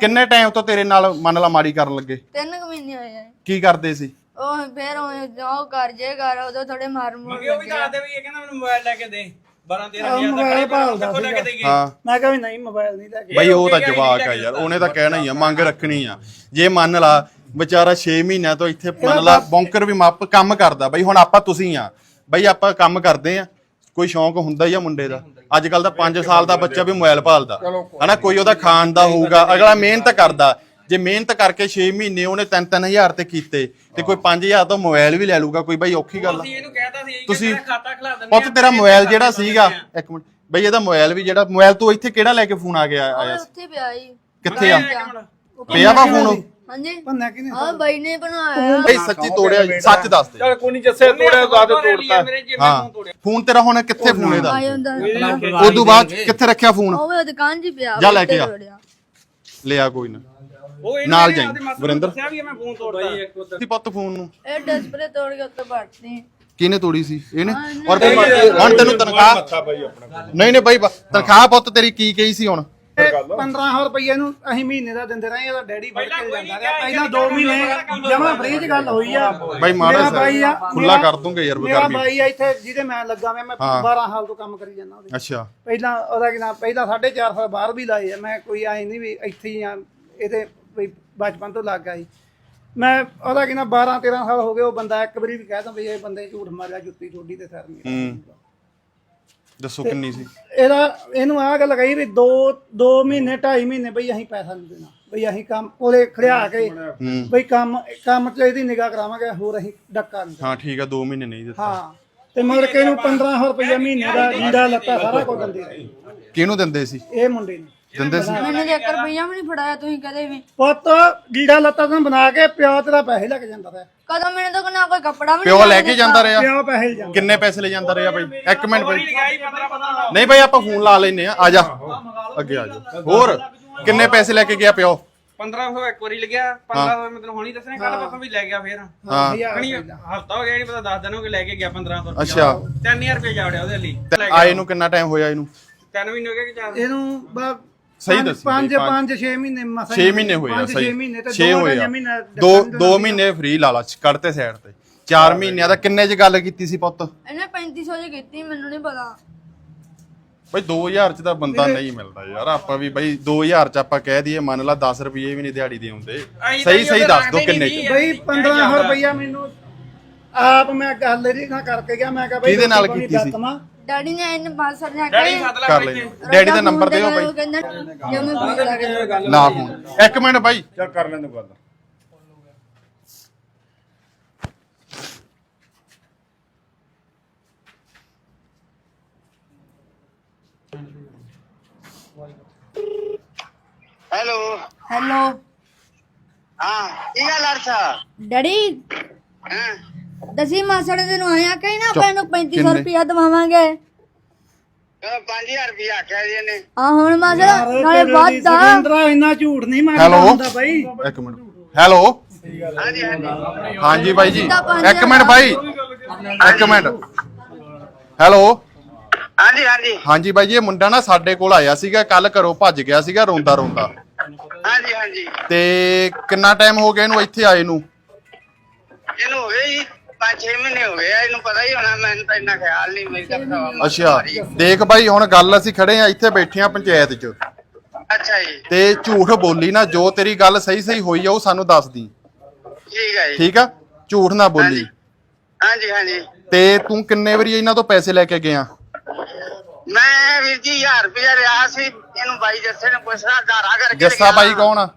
ਕਿੰਨੇ ਟਾਈਮ ਤੋਂ ਤੇਰੇ ਨਾਲ ਮੰਨ ਲਾ ਮਾੜੀ ਕਰਨ ਲੱਗੇ? ਤਿੰਨ ਕੁ ਮਹੀਨੇ ਹੋਏ ਆ। ਕੀ ਕਰਦੇ ਸੀ? ਉਹ ਫੇਰ ਉਹ ਕਰ ਜੇ ਕਰ ਉਦੋਂ ਥੋੜੇ ਮਾਰ ਮੂਰ ਉਹ ਵੀ ਦੱਸਦੇ ਵੀ ਇਹ ਕਹਿੰਦਾ ਮੈਨੂੰ ਮੋਬਾਈਲ ਲੈ ਕੇ ਦੇ। 12 13000 ਦਾ ਕੜੇ ਭਾਲਦਾ ਕੋਲ ਲੈ ਕੇ। ਦੇਈਏ। ਹਾਂ। ਮੈਂ ਕਿਹਾ ਵੀ ਨਹੀਂ ਮੋਬਾਈਲ ਨਹੀਂ ਲੈ ਕੇ। ਬਈ ਉਹ ਤਾਂ ਜਵਾਕ ਆ ਯਾਰ। ਉਹਨੇ ਤਾਂ ਕਹਿਣਾ ਹੀ ਆ ਮੰਗ ਰੱਖਣੀ ਆ। ਜੇ ਮੰਨ ਲਾ ਵਿਚਾਰਾ 6 ਮਹੀਨਿਆਂ ਤੋਂ ਇੱਥੇ ਮੰਨ ਲਾ ਬੌਂਕਰ ਵੀ ਮਾਪ ਕੰਮ ਕਰਦਾ। ਬਈ ਹੁਣ ਆਪਾਂ ਤੁਸੀਂ ਆ। ਬਈ ਆਪਾਂ ਕੰਮ ਕਰਦੇ ਆ। ਕੋਈ ਸ਼ੌਂਕ ਹੁੰਦਾ ਹੀ ਆ ਮੁੰਡੇ ਦਾ। ਅੱਜ ਕੱਲ ਦਾ 5 ਸਾਲ ਦਾ ਬੱਚਾ ਵੀ ਮੋਬਾਈਲ ਭਾਲਦਾ। ਹਨਾ ਕੋਈ ਉਹਦਾ ਖਾਣ ਦਾ ਹੋਊਗਾ। ਅਗਲਾ ਮਿਹਨਤ ਕਰਦਾ। ਜੇ ਮਿਹਨਤ ਕਰਕੇ 6 ਮਹੀਨੇ ਉਹਨੇ 3-3000 ਤੇ ਕੀਤੇ ਤੇ ਕੋਈ 5000 ਤੋਂ ਮੋਬਾਈਲ ਵੀ ਲੈ ਲੂਗਾ ਕੋਈ ਬਈ ਔਖੀ ਗੱਲ ਆ। ਅਸੀਂ ਇਹਨੂੰ ਕਹਿਤਾ ਸੀ ਕਿ ਤੁਸੀਂ- ਤੇਰਾ ਖਾਤਾ ਖਿਲਾ ਦਿੰਦੇ ਪੁੱਤ ਤੇਰਾ ਮੋਬਾਈਲ ਜਿਹੜਾ ਸੀਗਾ ਇੱਕ ਮਿੰਟ। ਬਈ ਇਹਦਾ ਮੋਬਾਈਲ ਵੀ ਜਿਹੜਾ ਮੋਬਾਈਲ ਤੋਂ ਇੱਥੇ ਕਿਹੜਾ ਲੈ ਕੇ ਫੋਨ ਆ ਗਿਆ ਆਇਆ ਸੀ? ਉੱਥੇ ਪਿਆ ਜੀ ਕਿੱਥੇ ਆ? ਪਿਆ ਵਾ ਫੋਨ ਹਾਂਜੀ। ਭੰਨਾ ਕਿਨੇ ਹਾਂ ਬਾਈ ਨੇ ਬਣਾਇਆ। ਬਈ ਸੱਚੀ ਤੋੜਿਆ ਜੀ, ਸੱਚ ਦੱਸ ਦੇ। ਚੱਲ ਕੋਈ ਨਹੀਂ ਜੱਸੇ ਤੋੜਿਆ ਦਾਦ ਤੋੜਤਾ। ਮੇਰੇ ਜੇਬ ਹਾਂ ਤੋਂ ਤੋੜਿਆ। ਫੋਨ ਤੇਰਾ ਹੁਣ ਕਿੱਥੇ ਫੋਨ ਇਹਦਾ? ਆ ਜਾਂਦਾ ਉਦੋਂ ਬਾਅਦ 'ਚ ਕਿੱਥੇ ਰੱਖਿਆ ਫੋਨ? ਉਹ ਵੀ ਦੁਕਾਨ 'ਚ ਹੀ ਪਿਆ ਜਾ ਲੈ ਕੇ ਆ। ਉੱਤੇ ਤੋੜਿਆ। ਲਿਆ ਕੋਈ ਨਾ। ਉਹ ਇਹਨੂੰ ਨਾਲ ਜਾਈਂ, ਵਰਿੰਦਰ। ਦੱਸਿਆ ਵੀ ਮੈਂ ਫੋਨ ਤੋੜਦਾ ਸੀ ਪੁੱਤ ਫੋਨ ਨੂੰ। ਇਹ ਡਿਸਪਲੇ ਤੋੜ ਕੇ ਉੱਤੇ ਵੜਤੀ ਕਿਹਨੇ ਤੋੜੀ ਸੀ? ਇਹਨੇ? ਹਾਂ, ਇਹਨੇ। ਔਰ ਫਿਰ ਹੁਣ ਤੈਨੂੰ ਤਨਖਾਹ ਨਹੀਂ ਨਹੀਂ ਬਾਈ ਤਨਖਾਹ ਪੁੱਤ ਤੇਰੀ ਕੀ ਕਹੀ ਸੀ ਹੁਣ? 1500 ਰੁਪਏ ਨੂੰ ਅਸੀਂ ਮਹੀਨੇ ਦਾ ਦਿੰਦੇ ਰਹੇ ਇਹਦਾ ਡੈਡੀ ਫੜ ਕੇ ਜਾਂਦਾ ਰਿਹਾ। ਪਹਿਲਾਂ 2 ਮਹੀਨੇ ਜਮਾ ਫ੍ਰੀ ਚ ਗੱਲ ਹੋਈ ਆ। ਬਾਈ ਮਾੜਾ ਮੇਰਾ ਸਾ ਬਾਈ ਆ ਖੁੱਲਾ ਮੇਰਾ- ਕਰ ਦੂੰਗੇ ਯਾਰ ਮੇਰਾ ਬਕਰ ਬਾਈ ਆ ਇੱਥੇ ਜਿਹਦੇ ਮੈਂ ਲੱਗਾ ਮੈਂ ਮੈਂ ਹਾਂ। 12 ਸਾਲ ਤੋਂ ਕੰਮ ਕਰੀ ਜਾਂਦਾ ਉਹਦੇ। ਅੱਛਾ। ਪਹਿਲਾਂ ਉਹਦਾ ਕੀ ਨਾਮ ਪਹਿਲਾਂ 4.5 ਸਾਲ ਬਾਹਰ ਵੀ ਲਾਏ ਆ। ਮੈਂ ਕੋਈ ਆਏ ਨਹੀਂ ਵੀ ਇੱਥੇ ਹੀ ਆ ਇਹਦੇ ਵੀ ਬਚਪਨ ਤੋਂ ਲੱਗ ਸੀ ਮੈਂ ਉਹਦਾ ਕੀ ਨਾਮ 12 13 ਸਾਲ ਹੋ ਗਏ ਉਹ ਬੰਦਾ ਇੱਕ ਵਾਰੀ ਵੀ ਕਹਿਦਾ ਵੀ ਇਹ ਬੰਦੇ ਝੂਠ ਮਾਰਿਆ ਜੁੱਤੀ ਟੋਡੀ ਤੇ ਸਿਰ ਨਹੀਂ ਹੂੰ। ਦੱਸੋ ਕਿੰਨੀ ਸੀ? ਇਹਦਾ ਇਹਨੂੰ ਆਹ ਗੱਲ ਕਹੀ ਵੀ 2 2 ਮਹੀਨੇ 2.5 ਮਹੀਨੇ ਬਈ ਅਸੀਂ ਪੈਸਾ ਨਹੀਂ ਦੇਣਾ। ਬਈ ਅਸੀਂ ਕੰਮ ਕੋਲੇ ਖੜਿਆ ਕੇ ਹੂੰ। ਬਈ ਕੰਮ ਕੰਮ 'ਚ ਇਹਦੀ ਨਿਗਾਹ ਕਰਾਵਾਂਗੇ ਹੋਰ ਅਸੀਂ ਡੱਕਾ ਨਹੀਂ ਹਾਂ ਠੀਕ ਆ 2 ਮਹੀਨੇ ਨਹੀਂ ਦਿੱਤਾ। ਹਾਂ ਤੇ ਮੁੜ ਕੇ ਇਹਨੂੰ 1500 ਰੁਪਏ ਮਹੀਨੇ ਦਾ ਲੀੜਾ ਲੱਤਾ ਸਾਰਾ ਕੁਝ ਦਿੰਦੇ ਕਿਹਨੂੰ ਦਿੰਦੇ ਸੀ? ਇਹ ਮੁੰਡੇ ਨੂੰ। ਦਿੰਦੇ ਸੀ। ਮੈਨੂੰ ਤੇ 1 ਰੁਪਈਆ ਵੀ ਨਹੀਂ ਫੜਾਇਆ ਤੁਸੀਂ ਕਦੇ ਵੀ। ਪੁੱਤ ਲੀੜਾ ਲੱਤਾ ਤਾਂ ਬਣਾ ਕੇ ਪਿਓ ਤੇਰਾ ਪੈਸੇ ਲੈ ਕੇ ਜਾਂਦਾ ਰਿਹਾ। ਕਦੋਂ ਮੈਨੂੰ ਤਾਂ ਨਾ ਕੋਈ ਕੱਪੜਾ ਵੀ ਪਿਓ ਲੈ ਕੇ ਜਾਂਦਾ ਰਿਹਾ। ਪਿਓ ਪੈਸੇ ਲੈ ਜਾਂਦਾ ਕਿੰਨੇ ਪੈਸੇ ਲੈ ਜਾਂਦਾ ਰਿਹਾ ਬਾਈ? ਇੱਕ ਮਿੰਟ ਬਾਈ। ਲਗਾਈ 15 15 ਨਹੀਂ ਬਾਈ ਆਪਾਂ ਫੋਨ ਲਾ ਲੈਨੇ ਆ ਆ ਜਾ। ਅੱਗੇ ਆ ਜਾ। ਹੋਰ ਕਿੰਨੇ ਪੈਸੇ ਲੈ ਕੇ ਗਿਆ ਪਿਓ? 1500 ਇੱਕ ਵਾਰੀ ਲੱਗਿਆ 1500 ਮੈਂ ਤੈਨੂੰ ਹੁਣੀ ਦੱਸਣਾ ਕੱਲ ਪਾਸੋਂ ਵੀ ਲੈ ਗਿਆ ਫੇਰ। ਹਾਂ। ਕਣੀ ਹਫਤਾ ਹੋ ਗਿਆ ਨਹੀਂ ਪਤਾ 10 ਦਿਨ ਹੋ ਗਏ ਲੈ ਕੇ ਗਿਆ 1500 ਰੁਪਏ ਅੱਛਾ। 3000 ਰੁਪਏ ਜਾਵੜਿਆ ਉਹਦੇ ਲਈ। ਤੇ ਆਏ ਨੂੰ ਕਿੰਨਾ ਟਾਈਮ ਹੋਇਆ ਇਹਨੂੰ? 3 ਮਹੀਨੇ ਹੋ ਗਏ ਕਿ ਚਾਰ ਇਹਨੂੰ ਬਸ ਸਹੀ ਦੱਸੀ ਪੰਜ ਪੰਜ- ਪੰਜ 6 ਮਹੀਨੇ ਮਸਾ 6 ਮਹੀਨੇ ਹੋਏ ਆ ਪੰਜ, ਸਹੀ। ਛੇ ਮਹੀਨੇ ਤੇ 6 ਦੋ ਹੋਏ ਆ। ਦੋ ਦੋ ਮਹੀਨੇ ਫ੍ਰੀ ਲਾ ਲਾ ਕੱਢਤੇ ਸਾਈਡ ਤੇ। 4 ਮਹੀਨਿਆਂ ਦਾ ਕਿੰਨੇ ਚ ਗੱਲ ਕੀਤੀ ਸੀ ਪੁੱਤ? ਇਹਨੇ 3500 ਚ ਕੀਤੀ ਮੈਨੂੰ ਨਹੀਂ ਪਤਾ। ਬਈ 2000 ਚ ਤਾਂ ਬੰਦਾ ਨਹੀਂ ਮਿਲਦਾ ਯਾਰ ਆਪਾਂ ਵੀ ਬਈ 2000 ਚ ਆਪਾਂ ਕਹਿ ਦਈਏ ਮੰਨ ਲਾ 10 ਰੁਪਏ ਵੀ ਨਹੀਂ ਦਿਹਾੜੀ ਦੇ ਆਉਂਦੇ। ਸਹੀ ਸਹੀ ਦੱਸ ਦੋ ਕਿੰਨੇ ਚ। ਬਈ 1500 ਰੁਪਇਆ ਮੈਨੂੰ ਆਪ ਮੈਂ ਗੱਲ ਇਹਦੀ ਨਾਲ ਕਰਕੇ ਗਿਆ ਮੈਂ ਕਿਹਾ ਬਈ ਕਿਹਦੇ ਨਾਲ ਕੀਤੀ ਸੀ? ਡੈਡੀ ਨੇ ਇਹਨੂੰ ਬਾਸਰ ਜਾ ਡੈਡੀ ਸੱਦ ਲੈ ਕਰ ਬਈ ਲੈ ਡੈਡੀ ਦਾ ਨੰਬਰ ਦਿਓ ਬਾਈ। ਕਹਿੰਦਾ ਜੇ ਮੈਂ ਫੋਨ। ਇੱਕ ਮਿੰਟ ਬਾਈ। ਚੱਲ ਕਰ ਲੈਂਦੇ ਗੱਲ। ਹੈਲੋ। ਹੈਲੋ। ਹਾਂ ਕੀ ਗੱਲ ਅਰਥਾ ਡੈਡੀ? ਹਾਂ। ਦਸੀ ਮਾਸੜ ਦੇ ਨੂੰ ਆਇਆ ਕਹੀ ਨਾ ਆਪਾਂ ਇਹਨੂੰ 3500 ਕਿੰਨੇ? ਰੁਪਇਆ ਦਵਾਵਾਂਗੇ। ਚਲੋ 5000 ਰੁਪਏ ਆਖਿਆ ਜੀ ਇਹਨੇ। ਆ ਹੁਣ ਮਾਸੜ ਯਾਰ ਨਾਲੇ ਤੇਰੇ ਲਈ ਵਾਦਾ ਸੁਰਿੰਦਰਾ ਇੰਨਾ ਝੂਠ ਨਹੀਂ ਮਾਰਦਾ ਹੈਲੋ ਹੁੰਦਾ ਬਈ। ਇੱਕ ਮਿੰਟ। ਹੈਲੋ। ਹਾਂਜੀ ਹਾਂਜੀ। ਹਾਂਜੀ ਬਾਈ ਜੀ। ਸਿੱਧਾ ਪੰਜ ਇੱਕ ਮਿੰਟ ਬਾਈ। ਇੱਕ ਮਿੰਟ। ਹੈਲੋ। ਹਾਂਜੀ ਹਾਂਜੀ। ਹਾਂਜੀ ਬਾਈ ਜੀ ਇਹ ਮੁੰਡਾ ਨਾ ਸਾਡੇ ਕੋਲ ਆਇਆ ਸੀਗਾ ਕੱਲ ਘਰੋਂ ਭੱਜ ਗਿਆ ਸੀਗਾ ਰੋਂਦਾ ਰੋਂਦਾ। ਹਾਂਜੀ ਹਾਂਜੀ। ਤੇ ਕਿੰਨਾ ਟਾਈਮ ਹੋ ਗਿਆ ਇਹਨੂੰ ਇੱਥੇ ਆਏ ਨੂੰ? ਇਹਨੂੰ ਹੋ ਗਏ ਜੀ 5-6 ਮਹੀਨੇ ਹੋ ਗਏ ਆ ਇਹਨੂੰ ਪਤਾ ਹੀ ਹੋਣਾ ਮੈਨੂੰ ਤਾਂ ਇੰਨਾ ਖਿਆਲ ਨਹੀਂ ਮੇਰੀ ਤਾਂ ਭਰਾਵਾ ਅੱਛਾ ਦੇਖ ਬਾਈ ਹੁਣ ਗੱਲ ਅਸੀਂ ਖੜੇ ਆ ਇੱਥੇ ਬੈਠੇ ਆ ਪੰਚਾਇਤ 'ਚ। ਅੱਛਾ ਜੀ। ਤੇ ਝੂਠ ਬੋਲੀ ਨਾ ਜੋ ਤੇਰੀ ਗੱਲ ਸਹੀ ਸਹੀ ਹੋਈ ਆ ਉਹ ਸਾਨੂੰ ਦੱਸ ਦੀ ਠੀਕ ਹੈ ਜੀ। ਠੀਕ ਆ? ਝੂਠ ਨਾ ਬੋਲੀ। ਹਾਂਜੀ ਹਾਂਜੀ। ਤੇ ਤੂੰ ਕਿੰਨੇ ਵਾਰੀ ਇਹਨਾਂ ਤੋਂ ਪੈਸੇ ਲੈ ਕੇ ਗਿਆ? ਮੈਂ ਵੀਰ ਜੀ 1000 ਰੁਪਏ ਰਿਆ ਸੀ ਇਹਨੂੰ ਬਾਈ ਜੱਸੇ ਨੇ ਪੁੱਛਣਾ ਧਾਰਾ ਕਰਕੇ ਜੱਸਾ ਲਿਆ। ਬਾਈ ਕੌਣ ਆ?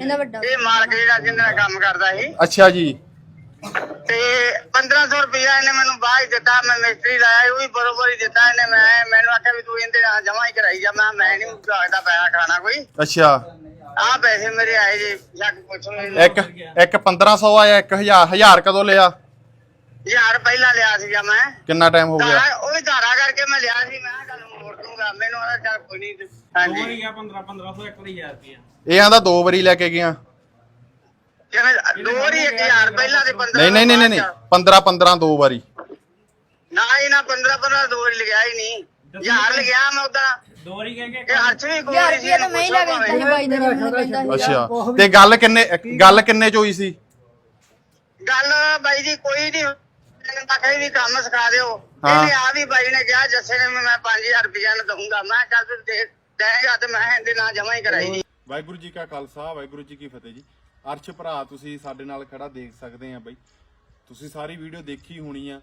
ਇਹਦਾ ਵੱਡਾ। ਇਹ ਮਾਲਕ ਜਿਹੜਾ ਜਿਹਦੇ ਨਾਲ ਕੰਮ ਕਰਦਾ ਸੀ। ਅੱਛਾ ਜੀ। ਤੇ 1500 ਰੁਪਇਆ ਇਹਨੇ ਮੈਨੂੰ ਬਾਅਦ ਦਿੱਤਾ ਮੈਂ ਮਿਸਤਰੀ ਲਾਇਆ ਉਹ ਵੀ ਬਰੋਬਰ ਹੀ ਦਿੱਤਾ ਇਹਨੇ ਮੈਂ ਮੈਨੂੰ ਆਖਿਆ ਵੀ ਤੂੰ ਇਹਦੇ ਨਾਲ ਜਮਾ ਹੀ ਕਰਾਈ ਜਾ ਮੈਂ ਮੈਂ ਨਹੀਂ ਲੱਗਦਾ ਪੈਸਾ ਖਾਣਾ ਕੋਈ। ਅੱਛਾ। ਆ ਪੈਸੇ ਮੇਰੇ ਆਏ ਜੀ ਜੱਗ ਪੁੱਛੋ ਇਹਨੂੰ। ਇੱਕ ਇੱਕ 1500 ਆਇਆ 1000 1000 ਕਦੋਂ ਲਿਆ? ਹਜ਼ਾਰ ਪਹਿਲਾਂ ਲਿਆ ਸੀਗਾ ਮੈਂ। ਕਿੰਨਾ ਟਾਈਮ ਹੋ ਗਿਆ? ਉਹ ਵੀ ਧਾਰਾ ਕਰਕੇ ਮੈਂ ਲਿਆ ਸੀ ਮੈਂ ਚੱਲ ਮੋੜ ਦੂੰਗਾ ਮੈਨੂੰ ਉਹਦਾ ਚੱਲ ਕੋਈ ਨਹੀਂ। ਹੋ ਹਾਂਜੀ ਗਿਆ 15 1500 ਇੱਕ ਵਾਰੀ 1000 ਰੁਪਏ ਇਹ ਆਂਦਾ ਦੋ ਵਾਰੀ ਲੈ ਕੇ ਗਿਆ। ਕਿਵੇਂ ਦੋ ਹੀ 1000 ਪਹਿਲਾਂ ਤੇ 15 ਨਹੀਂ ਨਹੀਂ ਨਹੀਂ ਨਹੀਂ, ਨਹੀਂ। 15 15 ਦੋ ਵਾਰੀ। ਨਾ ਇਹ ਨਾ 15 15 ਦੋ ਵਾਰੀ ਲਗਿਆ ਹੀ ਨਹੀਂ। ਹਜ਼ਾਰ ਲਗਿਆ ਮੈਂ ਉਦਾਂ। ਦੋ ਵਾਰੀ ਕਹਿ ਕੇ ਇਹ ਹਰਚ ਵੀ ਕੋਈ ਯਾਰ ਰੁਪਇਆ ਤਾਂ ਮੈਂ ਹੀ ਲੈ ਦਿੱਤਾ ਸੀ ਬਾਈ ਦਾ ਮੈਨੂੰ ਕਹਿੰਦਾ ਸੀ ਅੱਛਾ। ਤੇ ਗੱਲ ਕਿੰਨੇ ਗੱਲ ਕਿੰਨੇ ਚ ਹੋਈ ਸੀ? ਗੱਲ ਬਾਈ ਜੀ ਕੋਈ ਨਹੀਂ। ਮੈਨੂੰ ਤਾਂ ਕਹੀ ਵੀ ਕੰਮ ਸਿਖਾ ਦਿਓ। ਹਾਂ। ਇਹਨੇ ਆ ਵੀ ਬਾਈ ਨੇ ਕਿਹਾ ਜੱਸੇ ਨੇ ਮੈਂ 5000 ਰੁਪਇਆ ਨਾ ਦਊਂਗਾ। ਮੈਂ ਕਿਹਾ ਚੱਲ ਤੂੰ ਦੇ ਦੇਗਾ ਤੇ ਮੈਂ ਇਹਦੇ ਨਾਲ ਜਮਾ ਹੀ ਕਰਾਈ। ਜੀ ਵਾਹਿਗੁਰੂ ਜੀ ਕਾ ਖਾਲਸਾ ਵਾਹਿਗੁਰੂ ਜੀ ਕੀ ਫਤਿਹ ਜੀ। ਅਰਸ਼ ਭਰਾ ਤੁਸੀਂ ਸਾਡੇ ਨਾਲ ਖੜਾ ਦੇਖ ਸਕਦੇ ਆ ਬਈ। ਤੁਸੀਂ ਸਾਰੀ ਵੀਡੀਓ ਦੇਖੀ ਹੋਣੀ ਆ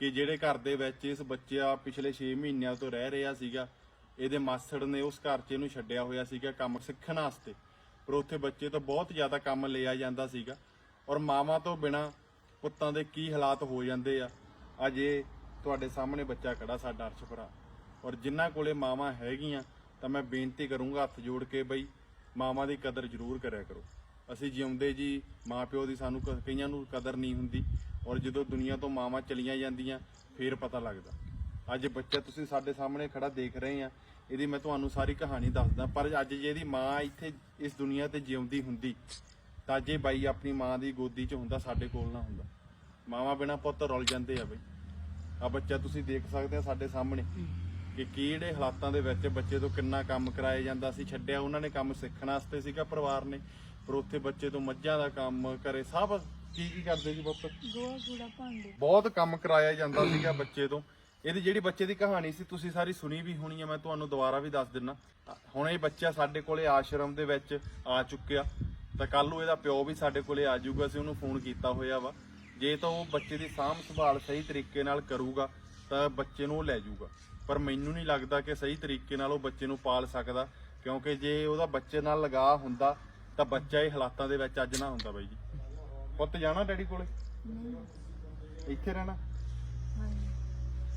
ਕਿ ਜਿਹੜੇ ਘਰ ਦੇ ਵਿੱਚ ਇਸ ਬੱਚਾ ਪਿਛਲੇ 6 ਮਹੀਨਿਆਂ ਤੋਂ ਰਹਿ ਰਿਹਾ ਸੀਗਾ, ਇਹਦੇ ਮਾਸੜ ਨੇ ਉਸ ਘਰ 'ਚ ਇਹਨੂੰ ਛੱਡਿਆ ਹੋਇਆ ਸੀਗਾ ਕੰਮ ਸਿੱਖਣ ਵਾਸਤੇ। ਪਰ ਉੱਥੇ ਬੱਚੇ ਤੋਂ ਬਹੁਤ ਜ਼ਿਆਦਾ ਕੰਮ ਲਿਆ ਜਾਂਦਾ ਸੀਗਾ ਔਰ ਮਾਵਾਂ ਤੋਂ ਬਿਨਾ ਪੁੱਤਾਂ ਦੇ ਕੀ ਹਾਲਾਤ ਹੋ ਜਾਂਦੇ ਆ। ਅੱਜ ਇਹ ਤੁਹਾਡੇ ਸਾਹਮਣੇ ਬੱਚਾ ਖੜਾ ਸਾਡਾ ਅਰਸ਼ ਭਰਾ। ਔਰ ਜਿਨ੍ਹਾਂ ਕੋਲੇ ਮਾਵਾਂ ਹੈਗੀਆਂ, ਤਾਂ ਮੈਂ ਬੇਨਤੀ ਕਰੂੰਗਾ ਹੱਥ ਜੋੜ ਕੇ ਬਈ ਮਾਵਾਂ ਦੀ ਕਦਰ ਜ਼ਰੂਰ ਕਰਿਆ ਕਰੋ। ਅਸੀਂ ਜਿਉਂਦੇ ਜੀ, ਮਾਪਿਓ ਦੀ ਸਾਨੂੰ ਕ- ਕਈਆਂ ਨੂੰ ਕਦਰ ਨਹੀਂ ਹੁੰਦੀ ਔਰ ਜਦੋਂ ਦੁਨੀਆ ਤੋਂ ਮਾਵਾਂ ਚਲੀਆਂ ਜਾਂਦੀਆਂ, ਫੇਰ ਪਤਾ ਲੱਗਦਾ। ਅੱਜ ਬੱਚਾ ਤੁਸੀਂ ਸਾਡੇ ਸਾਹਮਣੇ ਖੜਾ ਦੇਖ ਰਹੇ ਆ, ਇਹਦੀ ਮੈਂ ਤੁਹਾਨੂੰ ਸਾਰੀ ਕਹਾਣੀ ਦੱਸਦਾ, ਪਰ ਅੱਜ ਜੇ ਇਹਦੀ ਮਾਂ ਇੱਥੇ ਇਸ ਦੁਨੀਆ ਤੇ ਜਿਉਂਦੀ ਹੁੰਦੀ, ਤਾਂ ਜੇ ਬਾਈ ਆਪਣੀ ਮਾਂ ਦੀ ਗੋਦੀ 'ਚ ਹੁੰਦਾ, ਸਾਡੇ ਕੋਲ ਨਾ ਹੁੰਦਾ। ਮਾਵਾਂ ਬਿਨਾ ਪੁੱਤ ਰੁੱਲ ਜਾਂਦੇ ਆ ਬਈ। ਆ ਬੱਚਾ ਤੁਸੀਂ ਦੇਖ ਸਕਦੇ ਆ ਸਾਡੇ ਸਾਹਮਣੇ ਕਿ ਕਿਹੜੇ ਹਾਲਾਤਾਂ ਦੇ ਵਿੱਚ ਬੱਚੇ ਤੋਂ ਕਿੰਨਾ ਕੰਮ ਕਰਾਇਆ ਜਾਂਦਾ ਸੀ, ਛੱਡਿਆ ਉਹਨਾਂ ਨੇ ਕੰਮ ਸਿੱਖਣ ਵਾਸਤੇ ਸੀਗਾ, ਪਰਿਵਾਰ ਨੇ। ਪਰ ਉੱਥੇ ਬੱਚੇ ਤੋਂ ਮੱਝਾਂ ਦਾ ਕੰਮ ਕਰੇ ਸਭ ਕੀ ਕੀ ਕਰਦੇ ਸੀ ਪੁੱਤ। ਗੋਆ ਗੂੜਾ ਭਾਂਡੇ। ਬਹੁਤ ਕੰਮ ਕਰਾਇਆ ਜਾਂਦਾ ਸੀਗਾ ਬੱਚੇ ਤੋਂ। ਇਹਦੀ ਜਿਹੜੀ ਬੱਚੇ ਦੀ ਕਹਾਣੀ ਸੀ ਤੁਸੀਂ ਸਾਰੀ ਸੁਣੀ ਵੀ ਹੋਣੀ ਹੈ ਮੈਂ ਤੁਹਾਨੂੰ ਦੁਬਾਰਾ ਵੀ ਦੱਸ ਦਿੰਨਾ। ਹੁਣ ਇਹ ਬੱਚਾ ਸਾਡੇ ਕੋਲੇ ਆਸ਼ਰਮ ਦੇ ਵਿੱਚ ਆ ਚੁੱਕਿਆ। ਤਾਂ ਕੱਲ ਨੂੰ ਇਹਦਾ ਪਿਓ ਵੀ ਸਾਡੇ ਕੋਲੇ ਆ ਜਾਊਗਾ ਅਸੀਂ ਉਹਨੂੰ ਫੋਨ ਕੀਤਾ ਹੋਇਆ ਵਾ। ਜੇ ਤਾਂ ਉਹ ਬੱਚੇ ਦੀ ਸਾਂਭ ਸੰਭਾਲ ਸਹੀ ਤਰੀਕੇ ਨਾਲ ਕਰੂਗਾ ਤਾਂ ਬੱਚੇ ਨੂੰ ਉਹ ਲੈ ਜਾਊਗਾ। ਪਰ ਮੈਨੂੰ ਨਹੀਂ ਲੱਗਦਾ ਕਿ ਸਹੀ ਤਰੀਕੇ ਨਾਲ ਉਹ ਬੱਚੇ ਨੂੰ ਪਾਲ ਸਕਦਾ ਕਿਉਂਕਿ ਜੇ ਉਹਦਾ ਬੱਚੇ ਨਾਲ ਲਗਾਅ ਹੁੰਦਾ ਤਾਂ ਬੱਚਾ ਇਹ ਹਾਲਾਤਾਂ ਦੇ ਵਿੱਚ ਅੱਜ ਨਾ ਹੁੰਦਾ ਬਾਈ ਜੀ। ਪੁੱਤ ਜਾਣਾ ਡੈਡੀ ਕੋਲੇ? ਇੱਥੇ ਰਹਿਣਾ?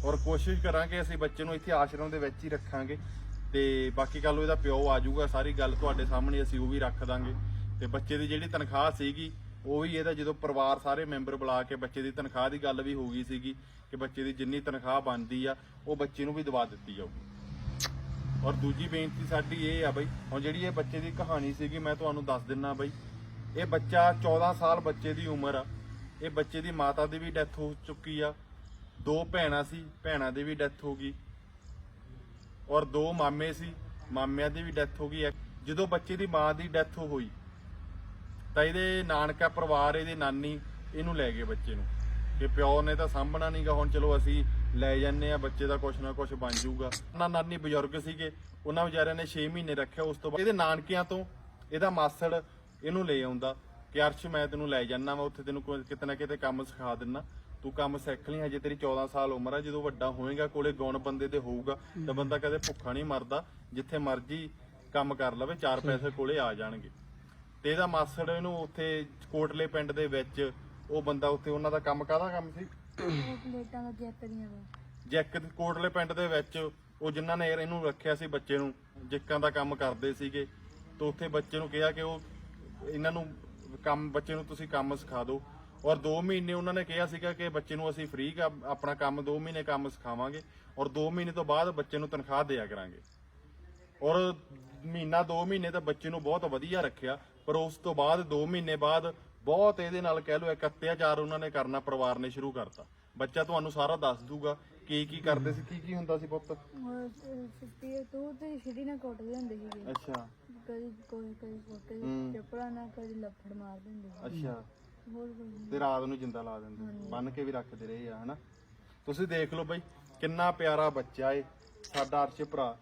ਔਰ ਕੋਸ਼ਿਸ਼ ਕਰਾਂਗੇ ਅਸੀਂ ਬੱਚੇ ਨੂੰ ਇੱਥੇ ਆਸ਼ਰਮ ਦੇ ਵਿੱਚ ਹੀ ਰੱਖਾਂਗੇ। ਤੇ ਬਾਕੀ ਕੱਲ ਇਹਦਾ ਪਿਓ ਆ ਜਾਊਗਾ ਸਾਰੀ ਗੱਲ ਤੁਹਾਡੇ ਸਾਹਮਣੇ ਅਸੀਂ ਉਹ ਵੀ ਰੱਖ ਦਾਂਗੇ। ਤੇ ਬੱਚੇ ਦੀ ਜਿਹੜੀ ਤਨਖਾਹ ਸੀਗੀ ਉਹ ਵੀ ਇਹਦਾ ਜਦੋਂ ਪਰਿਵਾਰ ਸਾਰੇ ਮੈਂਬਰ ਬੁਲਾ ਕੇ ਬੱਚੇ ਦੀ ਤਨਖਾਹ ਦੀ ਗੱਲ ਵੀ ਹੋ ਗਈ ਸੀਗੀ ਕਿ ਬੱਚੇ ਦੀ ਜਿੰਨੀ ਤਨਖਾਹ ਬਣਦੀ ਆ ਉਹ ਬੱਚੇ ਨੂੰ ਵੀ ਦਵਾ ਦਿੱਤੀ ਜਾਊਗੀ। ਔਰ ਦੂਜੀ ਬੇਨਤੀ ਸਾਡੀ ਇਹ ਆ ਬਈ, ਹੁਣ ਜਿਹੜੀ ਇਹ ਬੱਚੇ ਦੀ ਕਹਾਣੀ ਸੀਗੀ, ਮੈਂ ਤੁਹਾਨੂੰ ਦੱਸ ਦਿੰਨਾ ਬਈ। ਇਹ ਬੱਚਾ 14 ਸਾਲ ਬੱਚੇ ਦੀ ਉਮਰ ਆ। ਇਹ ਬੱਚੇ ਦੀ ਮਾਤਾ ਦੀ ਵੀ ਡੈਥ ਹੋ ਚੁੱਕੀ ਆ। ਦੋ ਭੈਣਾਂ ਸੀ, ਭੈਣਾਂ ਦੀ ਵੀ ਡੈਥ ਹੋ ਗਈ। ਔਰ ਦੋ ਮਾਮੇ ਸੀ, ਮਾਮਿਆਂ ਦੀ ਵੀ ਡੈਥ ਹੋ ਗਈ। ਹੈ। ਜਦੋਂ ਬੱਚੇ ਦੀ ਮਾਂ ਦੀ ਡੈਥ ਹੋਈ, ਤਾਂ ਇਹਦੇ ਨਾਨਕਾ ਪਰਿਵਾਰ, ਇਹਦੇ ਨਾਨੀ ਇਹਨੂੰ ਲੈ ਗਏ ਬੱਚੇ ਨੂੰ। ਕਿ ਪਿਓ ਨੇ ਤਾਂ ਸਾਂਭਣਾ ਨਹੀਂਗਾ ਹੁਣ ਚਲੋ ਅਸੀਂ ਲੈ ਜੰਨੇ ਆ ਬੱਚੇ ਦਾ ਕੁਛ ਨਾ ਕੁਛ ਬਣ ਜਾਊਗਾ। ਨਾ ਨਾਨੀ ਬਜ਼ੁਰਗ ਸੀਗੇ ਉਹਨਾਂ ਵਿਚਾਰਿਆਂ ਨੇ 6 ਮਹੀਨੇ ਰੱਖਿਆ ਉਸ ਤੋਂ ਬਾਅਦ ਇਹਦੇ ਨਾਨਕਿਆਂ ਤੋਂ ਇਹਦਾ ਮਾਸੜ ਇਹਨੂੰ ਲੈ ਆਉਂਦਾ ਕਿ ਅਰਸ਼ ਮੈਂ ਤੈਨੂੰ ਲੈ ਜਾਨਾ ਵਾ ਉੱਥੇ ਤੈਨੂੰ ਕੋਈ- ਕਿਤੇ ਨਾ ਕਿਤੇ ਕੰਮ ਸਿਖਾ ਦਿੰਨਾ ਤੂੰ ਕੰਮ ਸਿੱਖ ਲਈ ਹਜੇ ਤੇਰੀ 14 ਸਾਲ ਉਮਰ ਆ ਜਦੋਂ ਵੱਡਾ ਹੋਏਗਾ ਕੋਲੇ ਗੁਣ ਬੰਦੇ ਤੇ ਹੋਊਗਾ ਤਾਂ ਬੰਦਾ ਕਦੇ ਭੁੱਖਾ ਨਹੀਂ ਮਰਦਾ ਜਿੱਥੇ ਮਰਜ਼ੀ ਕੰਮ ਕਰ ਲਵੇ ਚਾਰ ਪੈਸੇ ਕੋਲੇ ਆ ਜਾਣਗੇ। ਤੇ ਇਹਦਾ ਮਾਸੜ ਇਹਨੂੰ ਉੱਥੇ ਕੋਟਲੇ ਪਿੰਡ ਦੇ ਵਿੱਚ ਉਹ ਬੰਦਾ ਉੱਥੇ ਉਹਨਾਂ ਦਾ ਕੰਮ ਕਾਹਦਾ ਕੰਮ ਸੀ? ਪਲੇਟਾਂ ਦਾ ਜੈਕ ਦੀਆਂ ਵਾ ਜੈਕ ਕੋਟਲੇ ਪਿੰਡ ਦੇ ਵਿੱਚ ਉਹ ਜਿਨ੍ਹਾਂ ਨੇ ਇਹਨੂੰ ਰੱਖਿਆ ਸੀ ਬੱਚੇ ਨੂੰ, ਜਿੱਕਾਂ ਦਾ ਕੰਮ ਕਰਦੇ ਸੀਗੇ, ਤੇ ਉੱਥੇ ਬੱਚੇ ਨੂੰ ਕਿਹਾ ਕਿ ਉਹ ਇਹਨਾਂ ਨੂੰ ਕੰਮ, ਬੱਚੇ ਨੂੰ ਤੁਸੀਂ ਕੰਮ ਸਿਖਾ ਦਿਓ। ਔਰ 2 ਮਹੀਨੇ ਉਹਨਾਂ ਨੇ ਕਿਹਾ ਸੀਗਾ ਕਿ ਬੱਚੇ ਨੂੰ ਅਸੀਂ ਫ੍ਰੀ ਆਪਣਾ ਕੰਮ 2 ਮਹੀਨੇ ਕੰਮ ਸਿਖਾਵਾਂਗੇ, ਔਰ 2 ਮਹੀਨੇ ਤੋਂ ਬਾਅਦ ਬੱਚੇ ਨੂੰ ਤਨਖਾਹ ਦਿਆ ਕਰਾਂਗੇ। ਔਰ ਮਹੀਨਾ 2 ਮਹੀਨੇ ਤਾਂ ਬੱਚੇ ਨੂੰ ਬਹੁਤ ਵਧੀਆ ਰੱਖਿਆ, ਪਰ ਉਸ ਤੋਂ ਬਾਅਦ 2 ਮਹੀਨੇ ਬਾਅਦ ਬਹੁਤ ਇਹਦੇ ਨਾਲ ਕਹਿ ਲਓ ਇੱਕ ਅਤਿਆਚਾਰ ਉਹਨਾਂ ਨੇ ਕਰਨਾ, ਪਰਿਵਾਰ ਨੇ ਸ਼ੁਰੂ ਕਰਤਾ। ਬੱਚਾ ਤੁਹਾਨੂੰ ਸਾਰਾ ਦੱਸ ਦੂਗਾ ਕੀ ਕੀ ਕਰਦੇ ਸੀ, ਕੀ ਕੀ ਹੁੰਦਾ ਸੀ ਪੁੱਤ? ਉਹ ਤੂੰ ਤੇ ਛਿੜੀ ਨਾ ਕੁੱਟਦੇ ਹੁੰਦੇ ਸੀਗੇ ਅੱਛਾ। ਕਦੀ ਕੋਈ ਕਦੀ ਕੋਟੇ ਹੂੰ। ਚੱਪੜਾ ਕਦੀ ਲੱਫੜ ਮਾਰ ਦਿੰਦੇ ਅੱਛਾ। ਹੋਰ ਕੋਈ ਤੇ ਰਾਤ ਨੂੰ ਜਿੰਦਾ ਲਾ ਦਿੰਦੇ। ਬੰਨ ਕੇ ਵੀ ਰੱਖਦੇ ਰਹੇ ਆ, ਹਨਾ? ਤੁਸੀਂ ਦੇਖ ਲਓ ਬਈ, ਕਿੰਨਾ ਪਿਆਰਾ ਬੱਚਾ ਏ, ਸਾਡਾ ਅਰਸ਼ ਭਰਾ।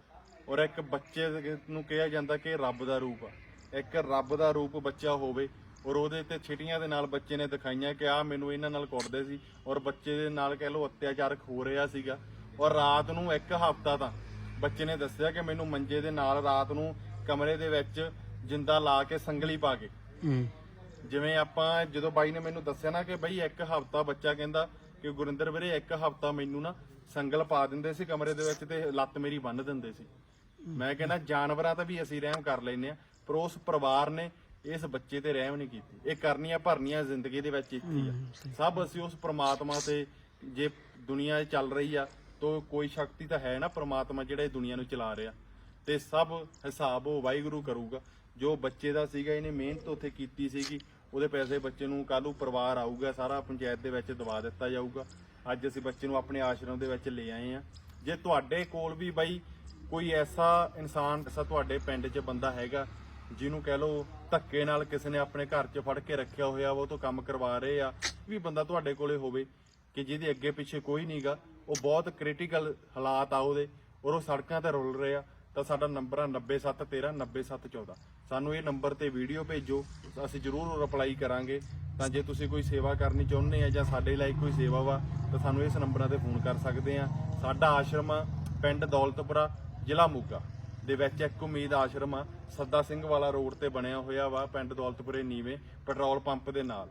ਔਰ ਇੱਕ ਬੱਚੇ ਨੂੰ ਕਿਹਾ ਜਾਂਦਾ ਕਿ ਰੱਬ ਦਾ ਰੂਪ ਆ। ਇੱਕ ਰੱਬ ਦਾ ਰੂਪ ਬੱਚਾ ਹੋਵੇ ਔਰ ਉਹਦੇ ਤੇ ਛਿਟੀਆਂ ਦੇ ਨਾਲ ਬੱਚੇ ਨੇ ਦਿਖਾਈਆਂ ਕਿ ਆ ਮੈਨੂੰ ਇਹਨਾਂ ਨਾਲ ਕੁੱਟਦੇ ਸੀ ਔਰ ਬੱਚੇ ਦੇ ਨਾਲ ਕਹਿ ਲਓ ਅਤਿਆਚਾਰ ਹੋ ਰਿਹਾ ਸੀਗਾ। ਔਰ ਰਾਤ ਨੂੰ ਇੱਕ ਹਫ਼ਤਾ ਤਾਂ ਬੱਚੇ ਨੇ ਦੱਸਿਆ ਕਿ ਮੈਨੂੰ ਮੰਜੇ ਦੇ ਨਾਲ ਰਾਤ ਨੂੰ ਕਮਰੇ ਦੇ ਵਿੱਚ ਜਿੰਦਾ ਲਾ ਕੇ ਸੰਗਲੀ ਪਾ ਕੇ। ਜਿਵੇਂ ਆਪਾਂ ਜਦੋਂ ਬਾਈ ਨੇ ਮੈਨੂੰ ਦੱਸਿਆ ਨਾ ਕਿ ਬਈ ਇੱਕ ਹਫ਼ਤਾ ਬੱਚਾ ਕਹਿੰਦਾ ਕਿ ਗੁਰਿੰਦਰ ਵੀਰੇ ਇੱਕ ਹਫ਼ਤਾ ਮੈਨੂੰ ਨਾ ਸੰਗਲ ਪਾ ਦਿੰਦੇ ਸੀ ਕਮਰੇ ਦੇ ਵਿੱਚ ਤੇ ਲੱਤ ਮੇਰੀ ਬੰਨ ਦਿੰਦੇ ਸੀ। ਮੈਂ ਕਹਿੰਦਾ ਜਾਨਵਰਾਂ ਤੇ ਵੀ ਅਸੀਂ ਰਹਿਮ ਕਰ ਲੈਨੇ ਆ ਪਰ ਉਸ ਪਰਿਵਾਰ ਨੇ ਇਸ ਬੱਚੇ ਤੇ ਰਹਿਮ ਨਹੀਂ ਕੀਤੀ। ਇਹ ਕਰਨੀਆਂ ਭਰਨੀਆਂ ਜ਼ਿੰਦਗੀ ਦੇ ਵਿੱਚ ਇੱਥੇ ਹੀ ਆ। ਸਭ ਅਸੀਂ ਉਸ ਪ੍ਰਮਾਤਮਾ ਤੇ ਜੇ ਦੁਨੀਆ ਚੱਲ ਰਹੀ ਆ ਤਾਂ ਕੋਈ ਸ਼ਕਤੀ ਤਾਂ ਹੈ ਨਾ ਪ੍ਰਮਾਤਮਾ ਜਿਹੜਾ ਇਹ ਦੁਨੀਆ ਨੂੰ ਚਲਾ ਰਿਹਾ। ਤੇ ਸਭ ਹਿਸਾਬ ਉਹ ਵਾਹਿਗੁਰੂ ਕਰੂਗਾ। ਜੋ ਬੱਚੇ ਦਾ ਸੀਗਾ ਇਹਨੇ ਮਿਹਨਤ ਉੱਥੇ ਕੀਤੀ ਸੀਗੀ। ਉਹਦੇ ਪੈਸੇ ਬੱਚੇ ਨੂੰ ਕੱਲ੍ਹ ਨੂੰ ਪਰਿਵਾਰ ਆਊਗਾ ਸਾਰਾ ਪੰਚਾਇਤ ਦੇ ਵਿੱਚ ਦਵਾ ਦਿੱਤਾ ਜਾਊਗਾ। ਅੱਜ ਅਸੀਂ ਬੱਚੇ ਨੂੰ ਆਪਣੇ ਆਸ਼ਰਮ ਦੇ ਵਿੱਚ ਲੈ ਆਏ ਆ। ਜੇ ਤੁਹਾਡੇ ਕੋਲ ਵੀ ਬਾਈ ਕੋਈ ਐਸਾ ਇਨਸਾਨ ਐਸਾ ਤੁਹਾਡੇ ਪਿੰਡ 'ਚ ਬੰਦਾ ਹੈਗਾ ਜਿਹਨੂੰ ਕਹਿ ਲਓ ਧੱਕੇ ਨਾਲ ਕਿਸੇ ਨੇ ਆਪਣੇ ਘਰ 'ਚ ਫੜ ਕੇ ਰੱਖਿਆ ਹੋਇਆ ਵਾ, ਉਹ ਤੋਂ ਕੰਮ ਕਰਵਾ ਰਹੇ ਆ। ਵੀ ਬੰਦਾ ਤੁਹਾਡੇ ਕੋਲੇ ਹੋਵੇ ਕਿ ਜਿਹਦੇ ਅੱਗੇ ਪਿੱਛੇ ਕੋਈ ਨਹੀਂਗਾ ਉਹ ਬਹੁਤ ਕ੍ਰਿਟੀਕਲ ਹਾਲਾਤ ਆ ਉਹਦੇ, ਔਰ ਉਹ ਸੜਕਾਂ ਤੇ ਰੁਲ ਰਹੇ ਆ। ਤਾਂ ਸਾਡਾ ਨੰਬਰ ਆ 9713 90714 ਸਾਨੂੰ ਇਹ ਨੰਬਰ ਤੇ ਵੀਡੀਓ ਭੇਜੋ, ਅਸੀਂ ਜ਼ਰੂਰ ਰਿਪਲਾਈ ਕਰਾਂਗੇ। ਤਾਂ ਜੇ ਤੁਸੀਂ ਕੋਈ ਸੇਵਾ ਕਰਨੀ ਚਾਹੁੰਦੇ ਆ ਜਾਂ ਸਾਡੇ ਲਈ ਕੋਈ ਸੇਵਾ ਵਾ, ਤਾਂ ਸਾਨੂੰ ਇਸ ਨੰਬਰਾਂ ਤੇ ਫੋਨ ਕਰ ਸਕਦੇ ਆ। ਸਾਡਾ ਆਸ਼ਰਮ ਆ ਪਿੰਡ ਦੌਲਤਪੁਰਾ, ਜ਼ਿਲ੍ਹਾ ਮੋਗਾ। ਦੇ ਵਿੱਚ ਇੱਕ ਉਮੀਦ ਆਸ਼ਰਮ ਆ, ਸੱਦਾ ਸਿੰਘ ਵਾਲਾ ਰੋਡ ਤੇ ਬਣਿਆ ਹੋਇਆ ਵਾ, ਪਿੰਡ ਦੌਲਤਪੁਰੇ ਨੀਵੇਂ, ਪੈਟਰੋਲ ਪੰਪ ਦੇ ਨਾਲ।